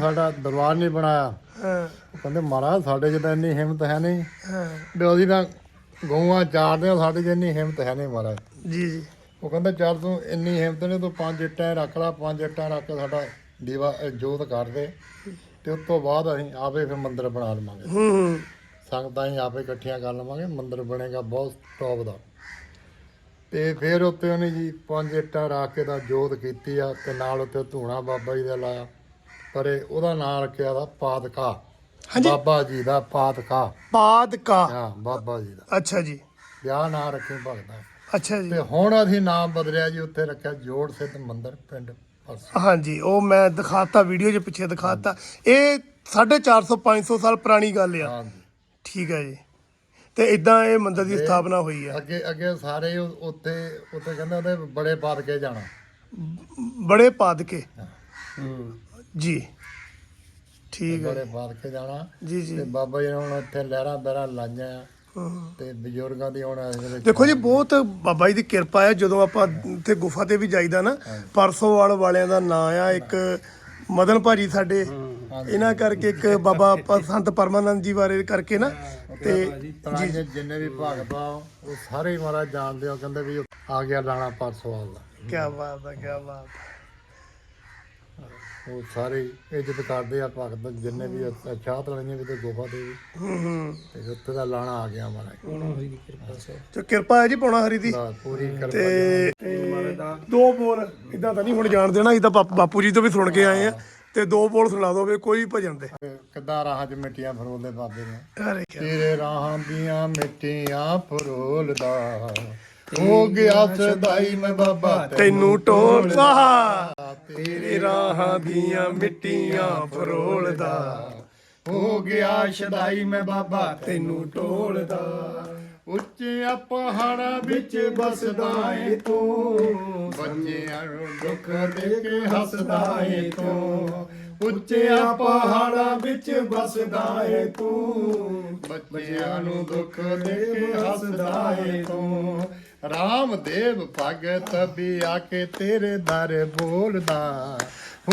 Speaker 2: ਸਾਡਾ ਦਰਬਾਰ ਨਹੀਂ ਬਣਾਇਆ।
Speaker 1: ਹਾਂ।
Speaker 2: ਕਹਿੰਦੇ ਮਹਾਰਾਜ ਸਾਡੇ ਤਾਂ ਇੰਨੀ ਹਿੰਮਤ ਹੈ ਨਹੀਂ।
Speaker 1: ਹਾਂ।
Speaker 2: ਵੀ ਅਸੀਂ ਤਾਂ ਗਊਆਂ ਚਾਰਦੇ ਆ ਸਾਡੇ ਇੰਨੀ ਹਿੰਮਤ ਹੈ ਨਹੀਂ ਮਹਾਰਾਜ।
Speaker 1: ਜੀ ਜੀ।
Speaker 2: ਉਹ ਕਹਿੰਦਾ ਚੱਲ ਤੂੰ ਇੰਨੀ ਹਿੰਮਤ ਨੇ ਤੂੰ ਪੰਜ ਇੱਟਾਂ ਰੱਖ ਲੈ ਪੰਜ ਇੱਟਾਂ ਰੱਖ ਕੇ ਸਾਡਾ ਦੀਵਾ ਜੋਤ ਕਰ ਦੇ। ਤੇ ਉਸ ਤੋਂ ਬਾਅਦ ਅਸੀਂ ਆਪੇ ਫਿਰ ਮੰਦਿਰ ਬਣਾ ਲਵਾਂਗੇ।
Speaker 1: ਹੂੰ ਹੂੰ।
Speaker 2: ਸੰਗਤਾਂ ਹੀ ਆਪੇ ਇਕੱਠੀਆਂ ਕਰ ਲਵਾਂਗੇ ਮੰਦਿਰ ਬਣੇਗਾ ਬਹੁਤ ਟੌਪ ਦਾ। ਤੇ ਫਿਰ ਉੱਤੇ ਉਹਨੇ ਜੀ ਪੰਜ ਇੱਟਾਂ ਰੱਖ ਕੇ ਦਾ ਜੋਤ ਕੀਤੀ ਆ ਤੇ ਨਾਲ ਉੱਤੇ ਧੂਣਾ ਬਾਬਾ ਜੀ ਦਾ ਲਾਇਆ। ਪਰ ਉਹਦਾ ਨਾਮ ਰੱਖਿਆ ਦਾ ਪਾਦਕਾ।
Speaker 1: ਹਾਂਜੀ।
Speaker 2: ਬਾਬਾ ਜੀ ਦਾ ਪਾਦਕਾ
Speaker 1: ਪਾਦਕਾ
Speaker 2: ਹਾਂ ਬਾਬਾ ਜੀ ਦਾ।
Speaker 1: ਅੱਛਾ ਜੀ।
Speaker 2: ਵਿਆਹ ਨਾਂ ਰੱਖੇ ਭਗਤਾ
Speaker 1: ਅੱਛਾ ਜੀ।
Speaker 2: ਤੇ ਹੁਣ ਅਸੀਂ ਨਾਮ ਬਦਲਿਆ ਜੀ ਉੱਥੇ ਰੱਖਿਆ ਜੋੜ ਸਿੱਧ ਮੰਦਿਰ ਪਿੰਡ ਪਰਸੋਂ।
Speaker 1: ਹਾਂਜੀ ਉਹ ਮੈਂ ਦਿਖਾਤਾ ਵੀਡੀਓ 'ਚ ਪਿੱਛੇ ਦਿਖਾਤਾ। ਇਹ 450 500 ਸਾਲ ਪੁਰਾਣੀ ਗੱਲ ਆ।
Speaker 2: ਹਾਂਜੀ।
Speaker 1: ਠੀਕ ਹੈ ਜੀ। ਤੇ ਇਦਾਂ ਇਹ ਮੰਦਿਰ ਦੀ ਸਥਾਪਨਾ ਹੋਈ ਆ।
Speaker 2: ਅੱਗੇ ਅੱਗੇ ਸਾਰੇ ਉੱਥੇ ਉੱਥੇ ਕਹਿੰਦੇ ਉਹਦੇ ਬੜੇ ਪਾਦਕੇ ਜਾਣਾ।
Speaker 1: ਬੜੇ ਪਾਦਕੇ। ਜੀ। ਠੀਕ ਹੈ।
Speaker 2: ਬੜੇ ਪਾਦਕੇ ਜਾਣਾ।
Speaker 1: ਜੀ ਜੀ।
Speaker 2: ਤੇ ਬਾਬਾ ਜੀ ਨੇ ਹੁਣ ਇੱਥੇ ਲਹਿਰਾਂ ਬਹਿਰਾਂ ਲਾਈਆਂ। ਆ ਤੇ ਬਜ਼ੁਰਗਾਂ ਦੀ ਹੁਣ ਇਸ ਵੇਲੇ
Speaker 1: ਦੇਖੋ ਜੀ ਬਹੁਤ ਬਾਬਾ ਜੀ ਦੀ ਕਿਰਪਾ ਹੈ ਜਦੋਂ ਆਪਾਂ ਇੱਥੇ ਗੁਫਾ ਤੇ ਵੀ ਜਾਈਦਾ ਨਾ ਪਰਸੋਵਾਲ ਵਾਲਿਆਂ ਦਾ ਨਾਂ ਆ ਇੱਕ ਮਦਨ ਭਾਜੀ ਸਾਡੇ। ਇਹਨਾਂ ਕਰਕੇ ਇੱਕ ਬਾਬਾ ਸੰਤ ਪਰਮਾਨੰਦ ਜੀ ਬਾਰੇ ਕਰਕੇ ਨਾ ਤੇ
Speaker 2: ਜੀ ਜਿੰਨੇ ਵੀ ਭਗਤ ਆ ਉਹ ਸਾਰੇ ਹੀ ਮਹਾਰਾਜ ਜਾਣਦੇ ਆ ਕਹਿੰਦੇ ਵੀ ਆ ਗਿਆ ਲਾਣਾ ਪਰਸੋਂ ਦਾ।
Speaker 1: ਕੀ ਬਾਤ ਹੈ ਕੀ ਬਾਤ ਹੈ
Speaker 2: ਉਹ ਸਾਰੇ ਇੱਜ਼ਤ ਕਰਦੇ ਆ ਭਗਤ ਜਿੰਨੇ ਵੀ ਚਾਹਤ ਵਾਲੀਆਂ ਵੀ ਤੇ ਗੁਫਾ ਦੇ ਵੀ।
Speaker 1: ਹੂੰ ਹੂੰ
Speaker 2: ਤੇ ਉੱਥੇ ਦਾ ਲਾਣਾ ਆ ਗਿਆ ਮਹਾਰਾਜ।
Speaker 1: ਤੇ ਕਿਰਪਾ ਹੈ ਜੀ ਪੌਣਾ ਹਰੀ ਦੀ।
Speaker 2: ਦਾ ਪੂਰੀ ਕਿਰਪਾ
Speaker 1: ਤੇ ਦੋ ਬੋਲ ਇਦਾਂ ਤਾਂ ਨਹੀਂ ਹੁਣ ਜਾਣ ਦੇਣਾ ਇਹ ਤਾਂ ਬਾਪ- ਬਾਪੂ ਜੀ ਤੋਂ ਵੀ ਸੁਣ ਕੇ ਆਏ ਆ। ਤੇ ਦੋ ਬੋਲ ਸੁਣਾ ਦਿਓ ਵੀ ਕੋਈ ਭਜਨ ਦੇ
Speaker 2: ਕਿੱਦਾਂ ਰਾਹਾਂ 'ਚ ਮਿੱਟੀਆਂ ਫਰੋਲਦੇ ਬਾਬੇ ਨੇ?
Speaker 1: ਅਰੇ
Speaker 2: ਤੇਰੇ ਰਾਹਾਂ ਦੀਆਂ ਮਿੱਟੀਆਂ ਫਰੋਲਦਾ। ਹੋ ਗਿਆ ਸਦਾਈ ਮੈਂ ਬਾਬਾ
Speaker 1: ਤੈਨੂੰ ਟੋਲਦਾ ਤੇਰੇ ਰਾਹਾਂ ਦੀਆਂ ਮਿੱਟੀਆਂ ਫਰੋਲਦਾ।
Speaker 2: ਹੋ ਗਿਆ ਸਦਾਈ ਮੈਂ ਬਾਬਾ
Speaker 1: ਤੈਨੂੰ ਟੋਲਦਾ।
Speaker 2: ਉੱਚਿਆਂ ਪਹਾੜਾਂ ਵਿੱਚ ਬਸਦਾ ਏ ਤੂੰ। ਬੱਚਿਆਂ ਨੂੰ ਦੁੱਖ ਦੇ ਕੇ ਹੱਸਦਾ ਏ ਤੂੰ। ਉੱਚਿਆਂ ਪਹਾੜਾਂ ਵਿੱਚ ਬਸਦਾ ਏ ਤੂੰ। ਬੱਚਿਆਂ ਨੂੰ ਦੁੱਖ ਦੇ ਕੇ ਹੱਸਦਾ ਏ ਤੂੰ। ਰਾਮਦੇਵ ਭਗਤ ਵੀ ਆ ਕੇ ਤੇਰੇ ਦਰ ਬੋਲਦਾ।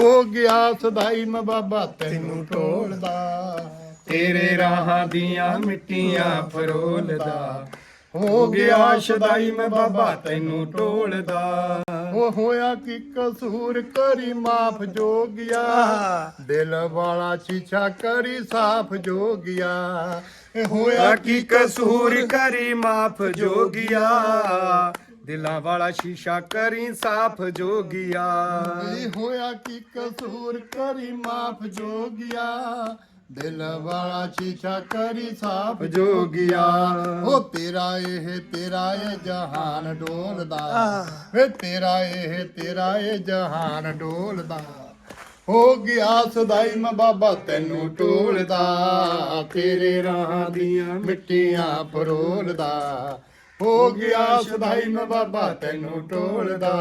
Speaker 2: ਹੋ ਗਿਆ ਸਦਾਈ ਮੈਂ ਬਾਬਾ ਤੈਨੂੰ ਟੋਲਦਾ।
Speaker 4: ਤੇਰੇ ਰਾਹਾਂ ਦੀਆਂ ਮਿੱਟੀਆਂ ਫਰੋਲਦਾ।
Speaker 2: ਹੋ ਗਿਆ
Speaker 4: ਸ਼ਦਾਈ ਮੈਂ ਬਾਬਾ ਤੈਨੂੰ ਟੋਲਦਾ।
Speaker 2: ਉਹ ਹੋਇਆ ਕਿ ਕਸੂਰ ਕਰੀ ਮਾਫ ਜੋਗਿਆ। ਦਿਲ ਵਾਲਾ ਸ਼ੀਸ਼ਾ ਕਰੀ ਸਾਫ਼ ਜੋਗਿਆ। ਇਹ ਹੋਇਆ
Speaker 4: ਕੀ ਕਸੂਰ? ਕਰੀ ਮਾਫ ਜੋਗਿਆ। ਦਿਲਾਂ ਵਾਲਾ ਸ਼ੀਸ਼ਾ ਕਰੀ ਸਾਫ਼ ਜੋਗਿਆ।
Speaker 2: ਹੋਇਆ ਕਿ ਕਸੂਰ? ਕਰੀ ਮਾਫ ਜੋਗਿਆ। ਦਿਲ ਵਾਲਾ ਸ਼ੀਸ਼ਾ ਕਰੀ ਸਾਫ਼ ਜੋਗਿਆ। ਉਹ ਤੇਰਾ ਇਹ ਤੇਰਾ ਇਹ ਜਹਾਨ ਡੋਲਦਾ। ਵੇ ਤੇਰਾ ਇਹ ਤੇਰਾ ਇਹ ਜਹਾਨ ਡੋਲਦਾ। ਹੋ ਗਿਆ ਸਦਾਈ ਮੈਂ ਬਾਬਾ ਤੈਨੂੰ ਟੋਲਦਾ ਤੇਰੇ ਰਾਹਾਂ ਦੀਆਂ ਮਿੱਟੀਆਂ ਪਰੋਲਦਾ। ਹੋ ਗਿਆ ਸਦਾਈ ਮੈਂ ਬਾਬਾ ਤੈਨੂੰ ਟੋਲਦਾ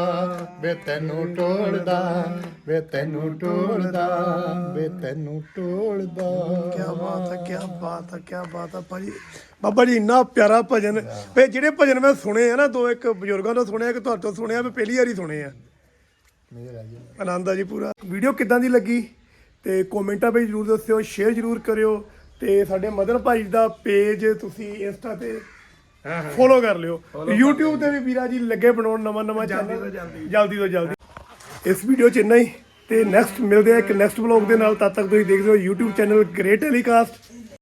Speaker 2: ਵੇ ਤੈਨੂੰ ਟੋਲਦਾ ਵੇ ਤੈਨੂੰ ਟੋਲਦਾ ਵੇ ਤੈਨੂੰ ਟੋਲਦਾ
Speaker 1: ਕੀ ਬਾਤ ਹੈ ਕੀ ਬਾਤ ਹੈ ਕੀ ਬਾਤ ਹੈ ਭਾਜੀ। ਬਾਬਾ ਜੀ, ਇੰਨਾ ਪਿਆਰਾ ਭਜਨ। ਵੇ ਜਿਹੜੇ ਭਜਨ ਮੈਂ ਸੁਣੇ ਆ ਨਾ, ਦੋ ਇੱਕ ਬਜ਼ੁਰਗਾਂ ਤੋਂ ਸੁਣਿਆ ਕਿ ਤੁਹਾਡੇ ਤੋਂ ਸੁਣਿਆ, ਮੈਂ ਪਹਿਲੀ ਵਾਰੀ ਸੁਣੇ ਆ।
Speaker 2: ਮੇਰਾ ਜੀ
Speaker 1: ਆਨੰਦ ਆ ਜੀ ਪੂਰਾ। ਵੀਡੀਓ ਕਿੱਦਾਂ ਦੀ ਲੱਗੀ? ਤੇ ਕਮੈਂਟਾਂ ਵਿੱਚ ਜਰੂਰ ਦੱਸਿਓ ਸ਼ੇਅਰ ਜਰੂਰ ਕਰਿਓ ਤੇ ਸਾਡੇ ਮਦਨ ਭਾਈ ਦਾ ਪੇਜ ਤੁਸੀਂ ਇੰਸਟਾ ਤੇ ਫੋਲੋ ਕਰ ਲਿਓ। YouTube ਤੇ ਵੀ ਵੀਰਾ ਜੀ ਲੱਗੇ ਬਣਾਉਣ ਨਵਾਂ ਨਵਾਂ ਚੈਨਲ ਜਲਦੀ। ਤੋਂ ਜਲਦੀ। ਇਸ ਵੀਡੀਓ ਚ ਇੰਨਾ ਹੀ ਤੇ ਨੈਕਸਟ ਮਿਲਦੇ ਆ ਇੱਕ ਨੈਕਸਟ ਵਲੌਗ ਦੇ ਨਾਲ। ਤਦ ਤੱਕ ਤੁਸੀਂ ਦੇਖਦੇ ਹੋ YouTube ਚੈਨਲ ਗ੍ਰੇਟ ਟੈਲੀਕਾਸਟ